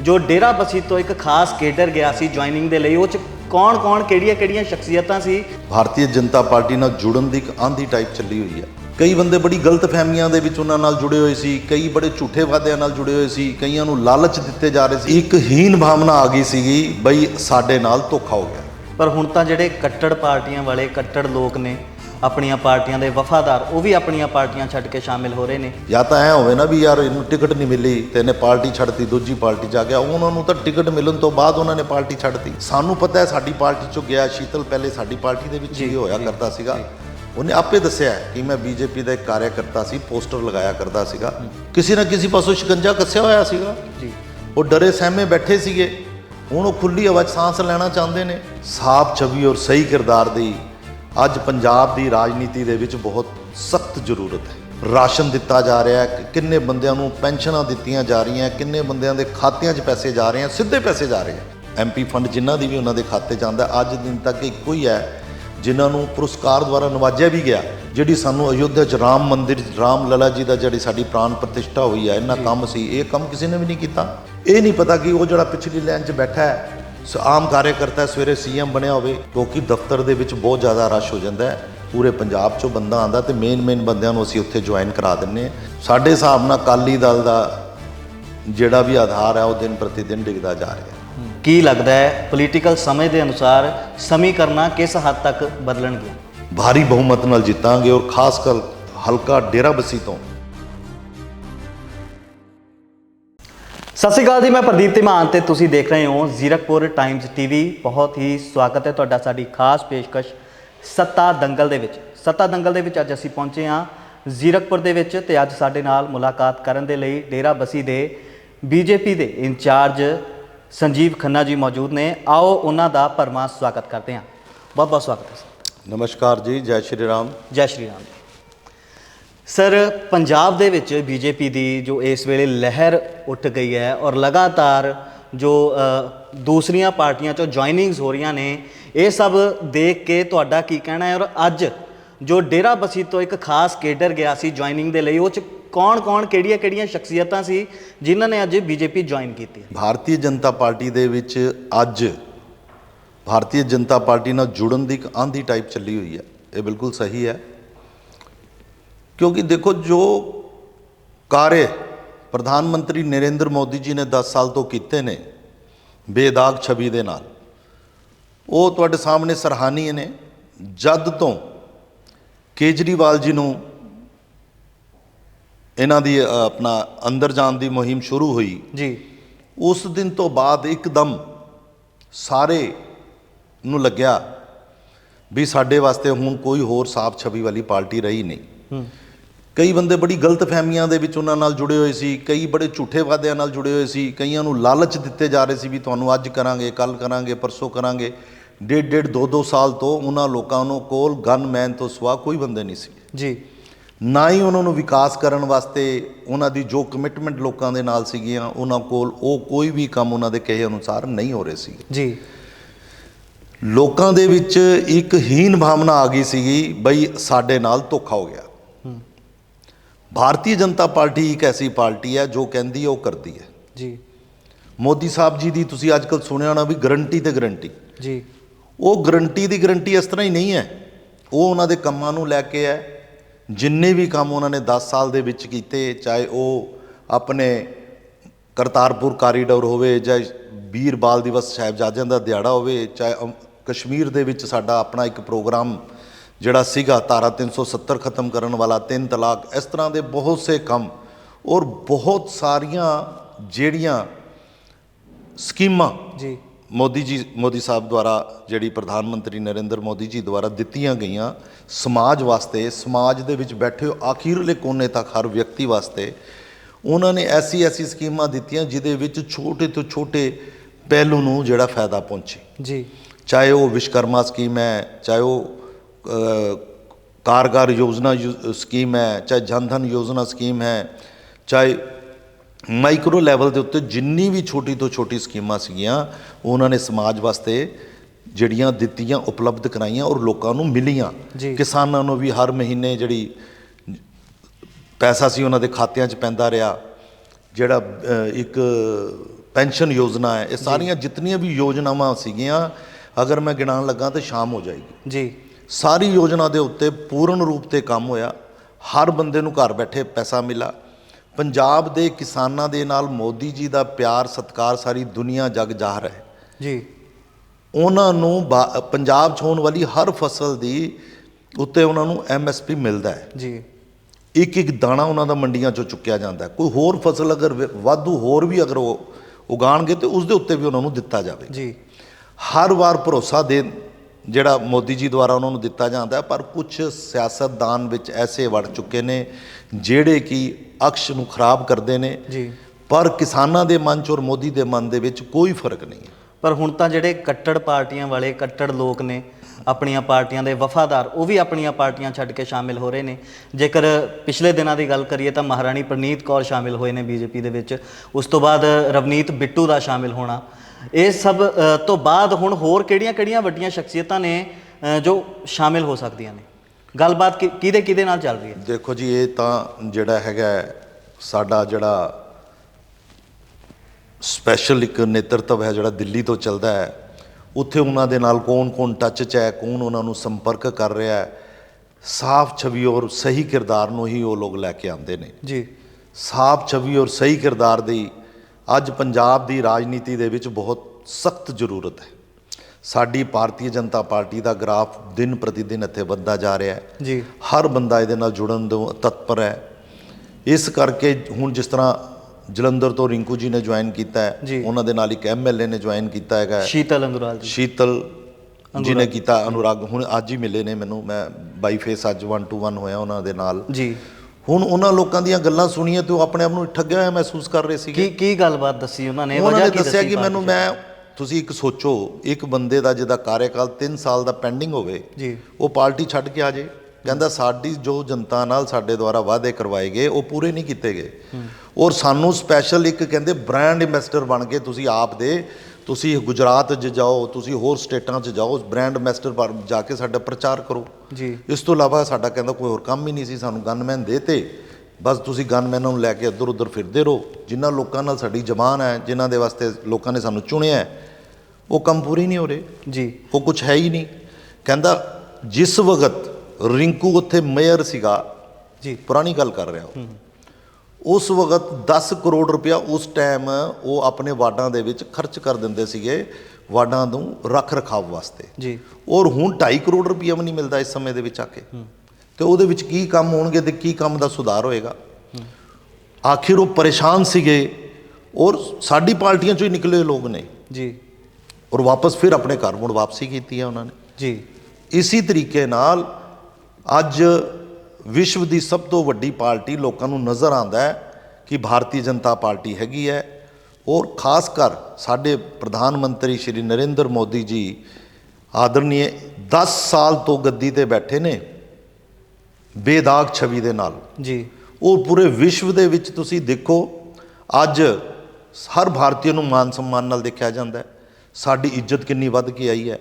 ਜੋ ਡੇਰਾ ਬਸੀ ਤੋਂ ਇੱਕ ਖਾਸ ਕੇਡਰ ਗਿਆ ਸੀ ਜੁਆਇਨਿੰਗ ਦੇ ਲਈ ਉਹ ਚ ਕੌਣ-ਕੌਣ ਕਿਹੜੀਆਂ-ਕਿਹੜੀਆਂ ਸ਼ਖਸੀਅਤਾਂ ਸੀ? ਭਾਰਤੀ ਜਨਤਾ ਪਾਰਟੀ ਨਾਲ ਜੁੜਨ ਦੀ ਇੱਕ ਆਂਧੀ ਟਾਈਪ ਚੱਲੀ ਹੋਈ ਹੈ ਕਈ ਬੰਦੇ ਬੜੀ ਗਲਤ ਫਹਿਮੀਆਂ ਦੇ ਵਿੱਚ ਉਹਨਾਂ ਨਾਲ ਜੁੜੇ ਹੋਏ ਸੀ ਕਈ ਬੜੇ ਝੂਠੇ ਵਾਅਦਿਆਂ ਨਾਲ ਜੁੜੇ ਹੋਏ ਸੀ ਕਈਆਂ ਨੂੰ ਲਾਲਚ ਦਿੱਤੇ ਜਾ ਰਹੇ ਸੀ। ਇੱਕ ਹੀਨ ਭਾਵਨਾ ਆ ਗਈ ਸੀਗੀ ਬਈ ਸਾਡੇ ਨਾਲ ਧੋਖਾ ਹੋ ਗਿਆ। ਪਰ ਹੁਣ ਤਾਂ ਜਿਹੜੇ ਕੱਟੜ ਪਾਰਟੀਆਂ ਵਾਲੇ ਕੱਟੜ ਲੋਕ ਨੇ ਆਪਣੀਆਂ ਪਾਰਟੀਆਂ ਦੇ ਵਫਾਦਾਰ ਉਹ ਵੀ ਆਪਣੀਆਂ ਪਾਰਟੀਆਂ ਛੱਡ ਕੇ ਸ਼ਾਮਿਲ ਹੋ ਰਹੇ ਨੇ। ਜਾਂ ਤਾਂ ਐ ਹੋਵੇ ਨਾ ਵੀ ਯਾਰ ਇਹਨੂੰ ਟਿਕਟ ਨਹੀਂ ਮਿਲੀ ਤੇ ਇਹਨੇ ਪਾਰਟੀ ਛੱਡਤੀ ਦੂਜੀ ਪਾਰਟੀ ਜਾ ਗਿਆ ਉਹਨਾਂ ਨੂੰ ਤਾਂ ਟਿਕਟ ਮਿਲਣ ਤੋਂ ਬਾਅਦ ਉਹਨਾਂ ਨੇ ਪਾਰਟੀ ਛੱਡਤੀ। ਸਾਨੂੰ ਪਤਾ ਹੈ ਸਾਡੀ ਪਾਰਟੀ ਚੋਂ ਗਿਆ ਸ਼ੀਤਲ ਪਹਿਲੇ ਸਾਡੀ ਪਾਰਟੀ ਦੇ ਵਿੱਚ ਹੀ ਹੋਇਆ ਕਰਦਾ ਸੀਗਾ। ਉਹਨੇ ਆਪੇ ਦੱਸਿਆ ਕਿ ਮੈਂ ਬੀਜੇਪੀ ਦਾ ਇੱਕ ਕਾਰਿਆਕਰਤਾ ਸੀ ਪੋਸਟਰ ਲਗਾਇਆ ਕਰਦਾ ਸੀਗਾ। ਕਿਸੇ ਨਾ ਕਿਸੇ ਪਾਸੋਂ ਸ਼ਿਕੰਜਾ ਕੱਸਿਆ ਹੋਇਆ ਸੀਗਾ। ਜੀ। ਉਹ ਡਰੇ ਸਹਿਮੇ ਬੈਠੇ ਸੀਗੇ। ਹੁਣ ਉਹ ਖੁੱਲੀ 'ਚ ਸਾਹ ਲੈਣਾ ਚਾਹੁੰਦੇ ਨੇ। ਸਾਫ਼ ਛਵੀ ਔਰ ਸਹੀ ਕਿਰਦਾਰ ਦੀ ਅੱਜ ਪੰਜਾਬ ਦੀ ਰਾਜਨੀਤੀ ਦੇ ਵਿੱਚ ਬਹੁਤ ਸਖਤ ਜ਼ਰੂਰਤ ਹੈ। ਰਾਸ਼ਨ ਦਿੱਤਾ ਜਾ ਰਿਹਾ ਹੈ ਕਿੰਨੇ ਬੰਦਿਆਂ ਨੂੰ ਪੈਨਸ਼ਨਾਂ ਦਿੱਤੀਆਂ ਜਾ ਰਹੀਆਂ ਕਿੰਨੇ ਬੰਦਿਆਂ ਦੇ ਖਾਤਿਆਂ 'ਚ ਪੈਸੇ ਜਾ ਰਹੇ ਆ ਸਿੱਧੇ ਪੈਸੇ ਜਾ ਰਹੇ ਆ। ਐਮਪੀ ਫੰਡ ਜਿਨ੍ਹਾਂ ਦੀ ਵੀ ਉਹਨਾਂ ਦੇ ਖਾਤੇ ਆਉਂਦਾ ਅੱਜ ਦਿਨ ਤੱਕ ਇੱਕੋ ਹੀ ਹੈ ਜਿਨ੍ਹਾਂ ਨੂੰ ਪੁਰਸਕਾਰ ਦੁਆਰਾ ਨਵਾਜਿਆ ਵੀ ਗਿਆ ਜਿਹੜੀ ਸਾਨੂੰ ਅਯੁੱਧਿਆ 'ਚ ਰਾਮ ਮੰਦਿਰ ਰਾਮ ਲਲਾ ਜੀ ਦਾ ਜਿਹੜੀ ਸਾਡੀ ਪ੍ਰਾਨ ਪ੍ਰਤਿਸ਼ਠਾ ਹੋਈ ਹੈ ਇਹਨਾਂ ਕੰਮ ਸੀ ਇਹ ਕੰਮ ਕਿਸੇ ਨੇ ਵੀ ਨਹੀਂ ਕੀਤਾ। ਇਹ ਨਹੀਂ ਪਤਾ ਕਿ ਉਹ ਜਿਹੜਾ ਪਿਛਲੀ ਲਾਈਨ 'ਚ ਬੈਠਾ ਹੈ ਸ- ਆਮ ਕਾਰਿਆਕਰਤਾ ਹੈ, ਸਵੇਰੇ ਸੀਐਮ ਬਣਿਆ ਹੋਵੇ ਕਿਉਂਕਿ ਦਫ਼ਤਰ ਦੇ ਵਿੱਚ ਬਹੁਤ ਜ਼ਿਆਦਾ ਰਸ਼ ਹੋ ਜਾਂਦਾ ਹੈ। ਪੂਰੇ ਪੰਜਾਬ 'ਚੋਂ ਬੰਦਾ ਆਂਦਾ ਤੇ ਮੇਨ ਮੇਨ ਬੰਦਿਆਂ ਨੂੰ ਅਸੀਂ ਉੱਥੇ ਜੁਆਇਨ ਕਰਾ ਦਿੰਨੇ ਸਾਡੇ ਹਿਸਾਬ ਨਾਲ ਅਕਾਲੀ ਦਲ ਦਾ ਜਿਹੜਾ ਵੀ ਆਧਾਰ ਹੈ ਉਹ ਦਿਨ ਪ੍ਰਤੀ ਦਿਨ ਡਿੱਗਦਾ ਜਾ ਰਿਹਾ ਹੈ। ਕੀ ਲੱਗਦਾ ਹੈ ਪੋਲੀਟੀਕਲ ਸਮਝ ਦੇ ਅਨੁਸਾਰ ਸਮੀਕਰਨਾਂ ਕਿਸ ਹੱਦ ਤੱਕ ਬਦਲਣਗੀਆਂ? ਭਾਰੀ ਬਹੁਮਤ ਨਾਲ ਜਿੱਤਾਂਗੇ ਔਰ ਖਾਸ ਕਰ ਹਲਕਾ ਡੇਰਾ ਬਸੀ ਤੋਂ ਸਤਿ ਸ਼੍ਰੀ ਅਕਾਲ ਜੀ ਮੈਂ ਪ੍ਰਦੀਪ ਧੀਮਾਨ ਤੇ ਤੁਸੀਂ ਦੇਖ ਰਹੇ ਹੋ ਜ਼ੀਰਕਪੁਰ ਟਾਈਮਜ਼ ਟੀਵੀ। ਬਹੁਤ ਹੀ ਸਵਾਗਤ ਹੈ ਤੁਹਾਡਾ ਸਾਡੀ ਖਾਸ ਪੇਸ਼ਕਸ਼ ਸੱਤਾ ਦੰਗਲ ਦੇ ਵਿੱਚ। ਸੱਤਾ ਦੰਗਲ ਦੇ ਵਿੱਚ ਅੱਜ ਅਸੀਂ ਪਹੁੰਚੇ ਹਾਂ ਜ਼ੀਰਕਪੁਰ ਦੇ ਵਿੱਚ ਤੇ ਅੱਜ ਸਾਡੇ ਨਾਲ ਮੁਲਾਕਾਤ ਕਰਨ ਦੇ ਲਈ ਡੇਰਾ ਬਸੀ ਦੇ ਬੀਜੇਪੀ ਦੇ ਇੰਚਾਰਜ ਸੰਜੀਵ ਖੰਨਾ ਜੀ ਮੌਜੂਦ ਨੇ। ਆਓ ਉਹਨਾਂ ਦਾ ਪਰਮਾ ਸਵਾਗਤ ਕਰਦੇ ਹਾਂ। ਬਹੁਤ ਬਹੁਤ ਸਵਾਗਤ ਹੈ ਨਮਸਕਾਰ ਜੀ ਜੈ ਸ਼੍ਰੀ ਰਾਮ। ਜੈ ਸ਼੍ਰੀ ਰਾਮ। ਸਰ, ਪੰਜਾਬ ਦੇ ਵਿੱਚ ਬੀਜੇਪੀ ਦੀ ਜੋ ਇਸ ਵੇਲੇ ਲਹਿਰ ਉੱਠ ਗਈ ਹੈ ਔਰ ਲਗਾਤਾਰ ਜੋ ਦੂਸਰੀਆਂ ਪਾਰਟੀਆਂ ਚੋਂ ਜੁਆਇਨਿੰਗਸ ਹੋ ਰਹੀਆਂ ਨੇ, ਇਹ ਸਭ ਦੇਖ ਕੇ ਤੁਹਾਡਾ ਕੀ ਕਹਿਣਾ ਹੈ? ਔਰ ਅੱਜ ਜੋ ਡੇਰਾ ਬਸੀ ਤੋਂ ਇੱਕ ਖਾਸ ਕੇਡਰ ਗਿਆ ਸੀ ਜੁਆਇਨਿੰਗ ਦੇ ਲਈ, ਉਹ ਚ ਕੌਣ-ਕੌਣ, ਕਿਹੜੀਆਂ-ਕਿਹੜੀਆਂ ਸ਼ਖਸੀਅਤਾਂ ਸੀ ਜਿਨ੍ਹਾਂ ਨੇ ਅੱਜ ਬੀਜੇਪੀ ਜੁਆਇਨ ਕੀਤੀ? ਭਾਰਤੀ ਜਨਤਾ ਪਾਰਟੀ ਦੇ ਵਿੱਚ ਅੱਜ ਭਾਰਤੀ ਜਨਤਾ ਪਾਰਟੀ ਨਾਲ ਜੁੜਨ ਦੀ ਇੱਕ ਆਂਧੀ ਟਾਈਪ ਚੱਲੀ ਹੋਈ ਹੈ। ਇਹ ਬਿਲਕੁਲ ਸਹੀ ਹੈ। ਕਿਉਂਕਿ ਦੇਖੋ ਜੋ ਕਾਰਜ ਪ੍ਰਧਾਨ ਮੰਤਰੀ ਨਰਿੰਦਰ ਮੋਦੀ ਜੀ ਨੇ 10 ਸਾਲ ਤੋਂ ਕੀਤੇ ਨੇ ਬੇਦਾਗ ਛਵੀ ਦੇ ਨਾਲ ਉਹ ਤੁਹਾਡੇ ਸਾਹਮਣੇ ਸਰਹਾਨੀ ਨੇ ਜਦ ਤੋਂ ਕੇਜਰੀਵਾਲ ਜੀ ਨੂੰ ਇਹਨਾਂ ਦੀ ਆਪਣਾ ਅੰਦਰ ਜਾਣ ਦੀ ਮੁਹਿੰਮ ਸ਼ੁਰੂ ਹੋਈ ਜੀ। ਉਸ ਦਿਨ ਤੋਂ ਬਾਅਦ ਇੱਕਦਮ ਸਾਰੇ ਨੂੰ ਲੱਗਿਆ ਵੀ ਸਾਡੇ ਵਾਸਤੇ ਹੁਣ ਕੋਈ ਹੋਰ ਸਾਫ਼ ਛਵੀ ਵਾਲੀ ਪਾਰਟੀ ਰਹੀ ਨਹੀਂ। ਕਈ ਬੰਦੇ ਬੜੀ ਗਲਤ ਫਹਿਮੀਆਂ ਦੇ ਵਿੱਚ ਉਹਨਾਂ ਨਾਲ ਜੁੜੇ ਹੋਏ ਸੀ ਕਈ ਬੜੇ ਝੂਠੇ ਵਾਅਦਿਆਂ ਨਾਲ ਜੁੜੇ ਹੋਏ ਸੀ ਕਈਆਂ ਨੂੰ ਲਾਲਚ ਦਿੱਤੇ ਜਾ ਰਹੇ ਸੀ ਵੀ ਤੁਹਾਨੂੰ ਅੱਜ ਕਰਾਂਗੇ ਕੱਲ ਕਰਾਂਗੇ ਪਰਸੋਂ ਕਰਾਂਗੇ। ਡੇਢ ਡੇਢ ਦੋ ਦੋ ਸਾਲ ਤੋਂ ਉਹਨਾਂ ਲੋਕਾਂ ਨੂੰ ਕੋਲ ਗਨਮੈਨ ਤੋਂ ਸਿਵਾ ਕੋਈ ਬੰਦੇ ਨਹੀਂ ਸੀ। ਜੀ। ਨਾ ਹੀ ਉਹਨਾਂ ਨੂੰ ਵਿਕਾਸ ਕਰਨ ਵਾਸਤੇ ਉਹਨਾਂ ਦੀ ਜੋ ਕਮਿਟਮੈਂਟ ਲੋਕਾਂ ਦੇ ਨਾਲ ਸੀਗੀਆਂ ਉਹਨਾਂ ਕੋਲ ਉਹ ਕੋਈ ਵੀ ਕੰਮ ਉਹਨਾਂ ਦੇ ਕਹੇ ਅਨੁਸਾਰ ਨਹੀਂ ਹੋ ਰਹੇ ਸੀ। ਜੀ। ਲੋਕਾਂ ਦੇ ਵਿੱਚ ਇੱਕ ਹੀਨ ਭਾਵਨਾ ਆ ਗਈ ਸੀਗੀ ਬਈ ਸਾਡੇ ਨਾਲ ਧੋਖਾ ਹੋ ਗਿਆ। ਭਾਰਤੀ ਜਨਤਾ ਪਾਰਟੀ ਇੱਕ ਐਸੀ ਪਾਰਟੀ ਹੈ ਜੋ ਕਹਿੰਦੀ ਹੈ ਉਹ ਕਰਦੀ ਹੈ। ਜੀ। ਮੋਦੀ ਸਾਹਿਬ ਜੀ ਦੀ ਤੁਸੀਂ ਅੱਜਕੱਲ ਸੁਣਿਆ ਹੋਣਾ ਵੀ ਗਰੰਟੀ ਤੇ ਗਰੰਟੀ। ਜੀ। ਉਹ ਗਰੰਟੀ ਦੀ ਗਰੰਟੀ ਇਸ ਤਰ੍ਹਾਂ ਹੀ ਨਹੀਂ ਹੈ। ਉਹ ਉਹਨਾਂ ਦੇ ਕੰਮਾਂ ਨੂੰ ਲੈ ਕੇ ਹੈ। ਜਿੰਨੇ ਵੀ ਕੰਮ ਉਹਨਾਂ ਨੇ 10 ਸਾਲ ਦੇ ਵਿੱਚ ਕੀਤੇ ਚਾਹੇ ਉਹ ਆਪਣੇ ਕਰਤਾਰਪੁਰ ਕਾਰੀਡੋਰ ਹੋਵੇ ਜਾਂ ਵੀਰ ਬਾਲ ਦਿਵਸ ਸਾਹਿਬਜ਼ਾਦਿਆਂ ਦਾ ਦਿਹਾੜਾ ਹੋਵੇ ਚਾਹੇ ਕਸ਼ਮੀਰ ਦੇ ਵਿੱਚ ਸਾਡਾ ਆਪਣਾ ਇੱਕ ਪ੍ਰੋਗਰਾਮ ਜਿਹੜਾ ਸੀਗਾ ਧਾਰਾ 370 ਖਤਮ ਕਰਨ ਵਾਲਾ ਤਿੰਨ ਤਲਾਕ ਇਸ ਤਰ੍ਹਾਂ ਦੇ ਬਹੁਤ ਸੇ ਕੰਮ ਔਰ ਬਹੁਤ ਸਾਰੀਆਂ ਜਿਹੜੀਆਂ ਸਕੀਮਾਂ ਜੀ। ਮੋਦੀ ਜੀ ਮੋਦੀ ਸਾਹਿਬ ਦੁਆਰਾ ਜਿਹੜੀ ਪ੍ਰਧਾਨ ਮੰਤਰੀ ਨਰਿੰਦਰ ਮੋਦੀ ਜੀ ਦੁਆਰਾ ਦਿੱਤੀਆਂ ਗਈਆਂ ਸਮਾਜ ਵਾਸਤੇ ਸਮਾਜ ਦੇ ਵਿੱਚ ਬੈਠੇ ਆਖਿਰਲੇ ਕੋਨੇ ਤੱਕ ਹਰ ਵਿਅਕਤੀ ਵਾਸਤੇ ਉਹਨਾਂ ਨੇ ਐਸੀ ਐਸੀ ਸਕੀਮਾਂ ਦਿੱਤੀਆਂ ਜਿਹਦੇ ਵਿੱਚ ਛੋਟੇ ਤੋਂ ਛੋਟੇ ਪਹਿਲੂ ਨੂੰ ਜਿਹੜਾ ਫਾਇਦਾ ਪਹੁੰਚੇ। ਜੀ। ਚਾਹੇ ਉਹ ਵਿਸ਼ਕਰਮਾ ਸਕੀਮ ਹੈ ਚਾਹੇ ਉਹ ਯੋਜਨਾ ਯੂ- ਸਕੀਮ ਹੈ ਚਾਹੇ ਜਨ ਧਨ ਯੋਜਨਾ ਸਕੀਮ ਹੈ ਚਾਹੇ ਮਾਈਕਰੋ ਲੈਵਲ ਦੇ ਉੱਤੇ ਜਿੰਨੀ ਵੀ ਛੋਟੀ ਤੋਂ ਛੋਟੀ ਸਕੀਮਾਂ ਸੀਗੀਆਂ ਉਹਨਾਂ ਨੇ ਸਮਾਜ ਵਾਸਤੇ ਜਿਹੜੀਆਂ ਦਿੱਤੀਆਂ ਉਪਲਬਧ ਕਰਾਈਆਂ ਔਰ ਲੋਕਾਂ ਨੂੰ ਮਿਲੀਆਂ। ਕਿਸਾਨਾਂ ਨੂੰ ਵੀ ਹਰ ਮਹੀਨੇ ਜਿਹੜੀ ਪੈਸਾ ਸੀ ਉਹਨਾਂ ਦੇ ਖਾਤਿਆਂ 'ਚ ਪੈਂਦਾ ਰਿਹਾ। ਜਿਹੜਾ ਇੱਕ ਪੈਨਸ਼ਨ ਯੋਜਨਾ ਹੈ ਇਹ ਸਾਰੀਆਂ ਜਿਤਨੀਆਂ ਵੀ ਯੋਜਨਾਵਾਂ ਸੀਗੀਆਂ ਅਗਰ ਮੈਂ ਗਿਣਾਉਣ ਲੱਗਾ ਤਾਂ ਸ਼ਾਮ ਹੋ ਜਾਏਗੀ। ਜੀ। ਸਾਰੀ ਯੋਜਨਾ ਦੇ ਉੱਤੇ ਪੂਰਨ ਰੂਪ ਤੇ ਕੰਮ ਹੋਇਆ। ਹਰ ਬੰਦੇ ਨੂੰ ਘਰ ਬੈਠੇ ਪੈਸਾ ਮਿਲਾ ਪੰਜਾਬ ਦੇ ਕਿਸਾਨਾਂ ਦੇ ਨਾਲ ਮੋਦੀ ਜੀ ਦਾ ਪਿਆਰ ਸਤਿਕਾਰ ਸਾਰੀ ਦੁਨੀਆ ਜਗ ਜ਼ਾਹਰ ਹੈ ਜੀ। ਉਹਨਾਂ ਨੂੰ ਪੰਜਾਬ 'ਚ ਹੋਣ ਵਾਲੀ ਹਰ ਫਸਲ ਦੀ ਉੱਤੇ ਉਹਨਾਂ ਨੂੰ ਐਮਐਸਪੀ ਮਿਲਦਾ ਹੈ। ਜੀ। ਇੱਕ ਇੱਕ ਦਾਣਾ ਉਹਨਾਂ ਦਾ ਮੰਡੀਆਂ 'ਚੋਂ ਚੁੱਕਿਆ ਜਾਂਦਾ ਕੋਈ ਹੋਰ ਫਸਲ ਅਗਰ ਵਾਧੂ ਹੋਰ ਵੀ ਅਗਰ ਉਹ ਉਗਾਣਗੇ ਤੇ ਉਸ ਦੇ ਉੱਤੇ ਵੀ ਉਹਨਾਂ ਨੂੰ ਦਿੱਤਾ ਜਾਵੇ। ਜੀ। ਹਰ ਵਾਰ ਭਰੋਸਾ ਦੇ ਜਿਹੜਾ ਮੋਦੀ ਜੀ ਦੁਆਰਾ ਉਹਨਾਂ ਨੂੰ ਦਿੱਤਾ ਜਾਂਦਾ ਪਰ ਕੁਝ ਸਿਆਸਤਦਾਨ ਵਿੱਚ ਐਸੇ ਵੜ ਚੁੱਕੇ ਨੇ ਜਿਹੜੇ ਕਿ ਅਕਸ਼ ਨੂੰ ਖਰਾਬ ਕਰਦੇ ਨੇ। ਜੀ। ਪਰ ਕਿਸਾਨਾਂ ਦੇ ਮਨ 'ਚ ਔਰ ਮੋਦੀ ਦੇ ਮਨ ਦੇ ਵਿੱਚ ਕੋਈ ਫ਼ਰਕ ਨਹੀਂ ਹੈ। ਪਰ ਹੁਣ ਤਾਂ ਜਿਹੜੇ ਕੱਟੜ ਪਾਰਟੀਆਂ ਵਾਲੇ ਕੱਟੜ ਲੋਕ ਨੇ ਆਪਣੀਆਂ ਪਾਰਟੀਆਂ ਦੇ ਵਫਾਦਾਰ ਉਹ ਵੀ ਆਪਣੀਆਂ ਪਾਰਟੀਆਂ ਛੱਡ ਕੇ ਸ਼ਾਮਿਲ ਹੋ ਰਹੇ ਨੇ। ਜੇਕਰ ਪਿਛਲੇ ਦਿਨਾਂ ਦੀ ਗੱਲ ਕਰੀਏ ਤਾਂ ਮਹਾਰਾਣੀ ਪ੍ਰਨੀਤ ਕੌਰ ਸ਼ਾਮਿਲ ਹੋਏ ਨੇ ਬੀਜੇਪੀ ਦੇ ਵਿੱਚ। ਉਸ ਤੋਂ ਬਾਅਦ ਰਵਨੀਤ ਬਿੱਟੂ ਦਾ ਸ਼ਾਮਿਲ ਹੋਣਾ ਇਹ ਸਭ ਅ, ਤੋਂ ਬਾਅਦ ਹੁਣ ਹੋਰ ਕਿਹੜੀਆਂ-ਕਿਹੜੀਆਂ ਵੱਡੀਆਂ ਸ਼ਖਸੀਅਤਾਂ ਨੇ ਅ, ਜੋ ਸ਼ਾਮਿਲ ਹੋ ਸਕਦੀਆਂ ਨੇ? ਗੱਲਬਾਤ ਕਿ- ਕਿਹਦੇ ਕਿਹਦੇ ਨਾਲ ਚੱਲ ਰਹੀ ਹੈ? ਦੇਖੋ ਜੀ ਇਹ ਤਾਂ ਜਿਹੜਾ ਹੈਗਾ ਹੈ, ਸਾਡਾ ਜਿਹੜਾ ਸਪੈਸ਼ਲ ਇੱਕ ਨੇਤਰਤਵ ਹੈ ਜਿਹੜਾ ਦਿੱਲੀ ਤੋਂ ਚੱਲਦਾ ਹੈ ਉੱਥੇ ਉਹਨਾਂ ਦੇ ਨਾਲ ਕੌਣ-ਕੌਣ ਟੱਚ 'ਚ ਹੈ ਕੌਣ ਉਹਨਾਂ ਨੂੰ ਸੰਪਰਕ ਕਰ ਰਿਹਾ ਹੈ ਸਾਫ਼ ਛਵੀ ਔਰ ਸਹੀ ਕਿਰਦਾਰ ਨੂੰ ਹੀ ਉਹ ਲੋਕ ਲੈ ਕੇ ਆਉਂਦੇ ਨੇ। ਜੀ। ਸਾਫ਼ ਛਵੀ ਔਰ ਸਹੀ ਕਿਰਦਾਰ ਦੀ ਅੱਜ ਪੰਜਾਬ ਦੀ ਰਾਜਨੀਤੀ ਦੇ ਵਿੱਚ ਬਹੁਤ ਸਖਤ ਜ਼ਰੂਰਤ ਹੈ। ਸਾਡੀ ਭਾਰਤੀ ਜਨਤਾ ਪਾਰਟੀ ਦਾ ਗ੍ਰਾਫ ਦਿਨ ਪ੍ਰਤੀ ਦਿਨ ਇੱਥੇ ਵੱਧਦਾ ਜਾ ਰਿਹਾ ਹੈ। ਜੀ। ਹਰ ਬੰਦਾ ਇਹਦੇ ਨਾਲ ਜੁੜਨ ਤੋਂ ਤਤਪਰ ਹੈ। ਇਸ ਕਰਕੇ ਹੁਣ ਜਿਸ ਤਰ੍ਹਾਂ ਜਲੰਧਰ ਤੋਂ ਰਿੰਕੂ ਜੀ ਨੇ ਜੁਆਇਨ ਕੀਤਾ। ਹੈ ਉਹਨਾਂ ਦੇ ਨਾਲ ਇੱਕ ਐਮਐਲਏ ਨੇ ਜੁਆਇਨ ਕੀਤਾ ਹੈਗਾ। ਸ਼ੀਤਲ ਅੰਗੁਰਾਲ ਜੀ। ਸ਼ੀਤਲ ਜੀ ਨੇ ਕੀਤਾ ਅਨੁਰਾਗ। ਹੁਣ ਅੱਜ ਹੀ ਮਿਲੇ ਨੇ ਮੈਨੂੰ ਮੈਂ ਬਾਈ ਫੇਸ ਅੱਜ 1 ਟੂ 1 ਹੋਇਆ ਉਹਨਾਂ ਦੇ ਨਾਲ। ਜੀ। ਹੁਣ ਉਹਨਾਂ ਲੋਕਾਂ ਦੀਆਂ ਗੱਲਾਂ ਸੁਣੀਆਂ ਤੇ ਉਹ ਆਪਣੇ ਆਪ ਨੂੰ ਠੱਗਿਆ ਹੋਇਆ ਮਹਿਸੂਸ ਕਰ ਰਹੇ ਸੀਗੇ। ਕੀ ਕੀ ਗੱਲਬਾਤ ਦੱਸੀ ਉਹਨਾਂ ਨੇ? ਵਜ੍ਹਾ ਕੀ ਦੱਸਿਆ ਦੱਸੀ ਕਿ ਮੈਨੂੰ ਮੈਂ ਤੁਸੀਂ ਇੱਕ ਸੋਚੋ ਇੱਕ ਬੰਦੇ ਦਾ ਜਿਹਦਾ ਕਾਰਜਕਾਲ 3 ਸਾਲ ਦਾ ਪੈਂਡਿੰਗ ਹੋਵੇ ਜੀ। ਉਹ ਪਾਰਟੀ ਛੱਡ ਕੇ ਆ ਜੇ। ਕਹਿੰਦਾ ਸਾਡੀ ਜੋ ਜਨਤਾ ਨਾਲ ਸਾਡੇ ਦੁਆਰਾ ਵਾਅਦੇ ਕਰਵਾਏ ਗਏ ਉਹ ਪੂਰੇ ਨਹੀਂ ਕੀਤੇ ਗਏ। ਔਰ ਸਾਨੂੰ ਸਪੈਸ਼ਲ ਇੱਕ ਕਹਿੰਦੇ ਬ੍ਰਾਂਡ ਐਮਬੈਸਡਰ ਬਣ ਕੇ ਤੁਸੀਂ ਆਪ ਦੇ ਤੁਸੀਂ ਗੁਜਰਾਤ 'ਚ ਜਾਓ ਤੁਸੀਂ ਹੋਰ ਸਟੇਟਾਂ 'ਚ ਜਾਓ ਬ੍ਰਾਂਡ ਐਮਬੈਸਡਰ ਬਣ ਜਾ ਕੇ ਸਾਡਾ ਪ੍ਰਚਾਰ ਕਰੋ। ਜੀ। ਇਸ ਤੋਂ ਇਲਾਵਾ ਸਾਡਾ ਕਹਿੰਦਾ ਕੋਈ ਹੋਰ ਕੰਮ ਹੀ ਨਹੀਂ ਸੀ ਸਾਨੂੰ ਗਨਮੈਨ ਦੇਤੇ। ਬਸ ਤੁਸੀਂ ਗਨਮੈਨਾਂ ਨੂੰ ਲੈ ਕੇ ਇੱਧਰ ਉੱਧਰ ਫਿਰਦੇ ਰਹੋ। ਜਿਨ੍ਹਾਂ ਲੋਕਾਂ ਨਾਲ ਸਾਡੀ ਜ਼ਬਾਨ ਹੈ ਜਿਨ੍ਹਾਂ ਦੇ ਵਾਸਤੇ ਲੋਕਾਂ ਨੇ ਸਾਨੂੰ ਚੁਣਿਆ ਹੈ, ਉਹ ਕੰਮ ਪੂਰੇ ਨਹੀਂ ਹੋ ਰਹੇ। ਜੀ। ਉਹ ਕੁਝ ਹੈ ਹੀ ਨਹੀਂ। ਕਹਿੰਦਾ ਜਿਸ ਵਕਤ ਰਿੰਕੂ ਉੱਥੇ ਮੇਅਰ ਸੀਗਾ ਜੀ। ਪੁਰਾਣੀ ਗੱਲ ਕਰ ਰਿਹਾ ਹਾਂ। ਉਸ ਵਕਤ 10 ਕਰੋੜ ਰੁਪਇਆ ਉਸ ਟਾਈਮ ਉਹ ਆਪਣੇ ਵਾਰਡਾਂ ਦੇ ਵਿੱਚ ਖਰਚ ਕਰ ਦਿੰਦੇ ਸੀਗੇ ਵਾਰਡਾਂ ਨੂੰ ਰੱਖ ਰਖਾਵ ਵਾਸਤੇ। ਜੀ। ਔਰ ਹੁਣ 2.5 ਕਰੋੜ ਰੁਪਇਆ ਵੀ ਨਹੀਂ ਮਿਲਦਾ ਇਸ ਸਮੇਂ ਦੇ ਵਿੱਚ ਆ ਕੇ। ਤੇ ਉਹਦੇ ਵਿੱਚ ਕੀ ਕੰਮ ਹੋਣਗੇ ਤੇ ਕੀ ਕੰਮ ਦਾ ਸੁਧਾਰ ਹੋਏਗਾ? ਆਖਿਰ ਉਹ ਪਰੇਸ਼ਾਨ ਸੀਗੇ ਔਰ ਸਾਡੀ ਪਾਰਟੀਆਂ ਚੋਂ ਹੀ ਨਿਕਲੇ ਲੋਕ ਨੇ। ਜੀ। ਔਰ ਵਾਪਸ ਫਿਰ ਆਪਣੇ ਘਰ ਮੁੜ ਵਾਪਸੀ ਕੀਤੀ ਹੈ ਉਹਨਾਂ ਨੇ। ਜੀ। ਇਸੇ ਤਰੀਕੇ ਨਾਲ ਅੱਜ ਵਿਸ਼ਵ ਦੀ ਸਭ ਤੋਂ ਵੱਡੀ ਪਾਰਟੀ ਲੋਕਾਂ ਨੂੰ ਨਜ਼ਰ ਆਉਂਦਾ ਹੈ ਕਿ ਭਾਰਤੀ ਜਨਤਾ ਪਾਰਟੀ ਹੈਗੀ ਹੈ। ਔਰ ਖਾਸ ਕਰ ਸਾਡੇ ਪ੍ਰਧਾਨ ਮੰਤਰੀ ਸ਼੍ਰੀ ਨਰਿੰਦਰ ਮੋਦੀ ਜੀ ਆਦਰਨੀਏ 10 ਸਾਲ ਤੋਂ ਗੱਦੀ ਤੇ ਬੈਠੇ ਨੇ ਬੇਦਾਗ ਛਵੀ ਦੇ ਨਾਲ। ਜੀ। ਉਹ ਪੂਰੇ ਵਿਸ਼ਵ ਦੇ ਵਿੱਚ ਤੁਸੀਂ ਦੇਖੋ ਅੱਜ ਹਰ ਭਾਰਤੀ ਨੂੰ ਮਾਨ ਸਨਮਾਨ ਨਾਲ ਦੇਖਿਆ ਜਾਂਦਾ ਹੈ। ਸਾਡੀ ਇੱਜ਼ਤ ਕਿੰਨੀ ਵੱਧ ਕੇ ਆਈ ਹੈ।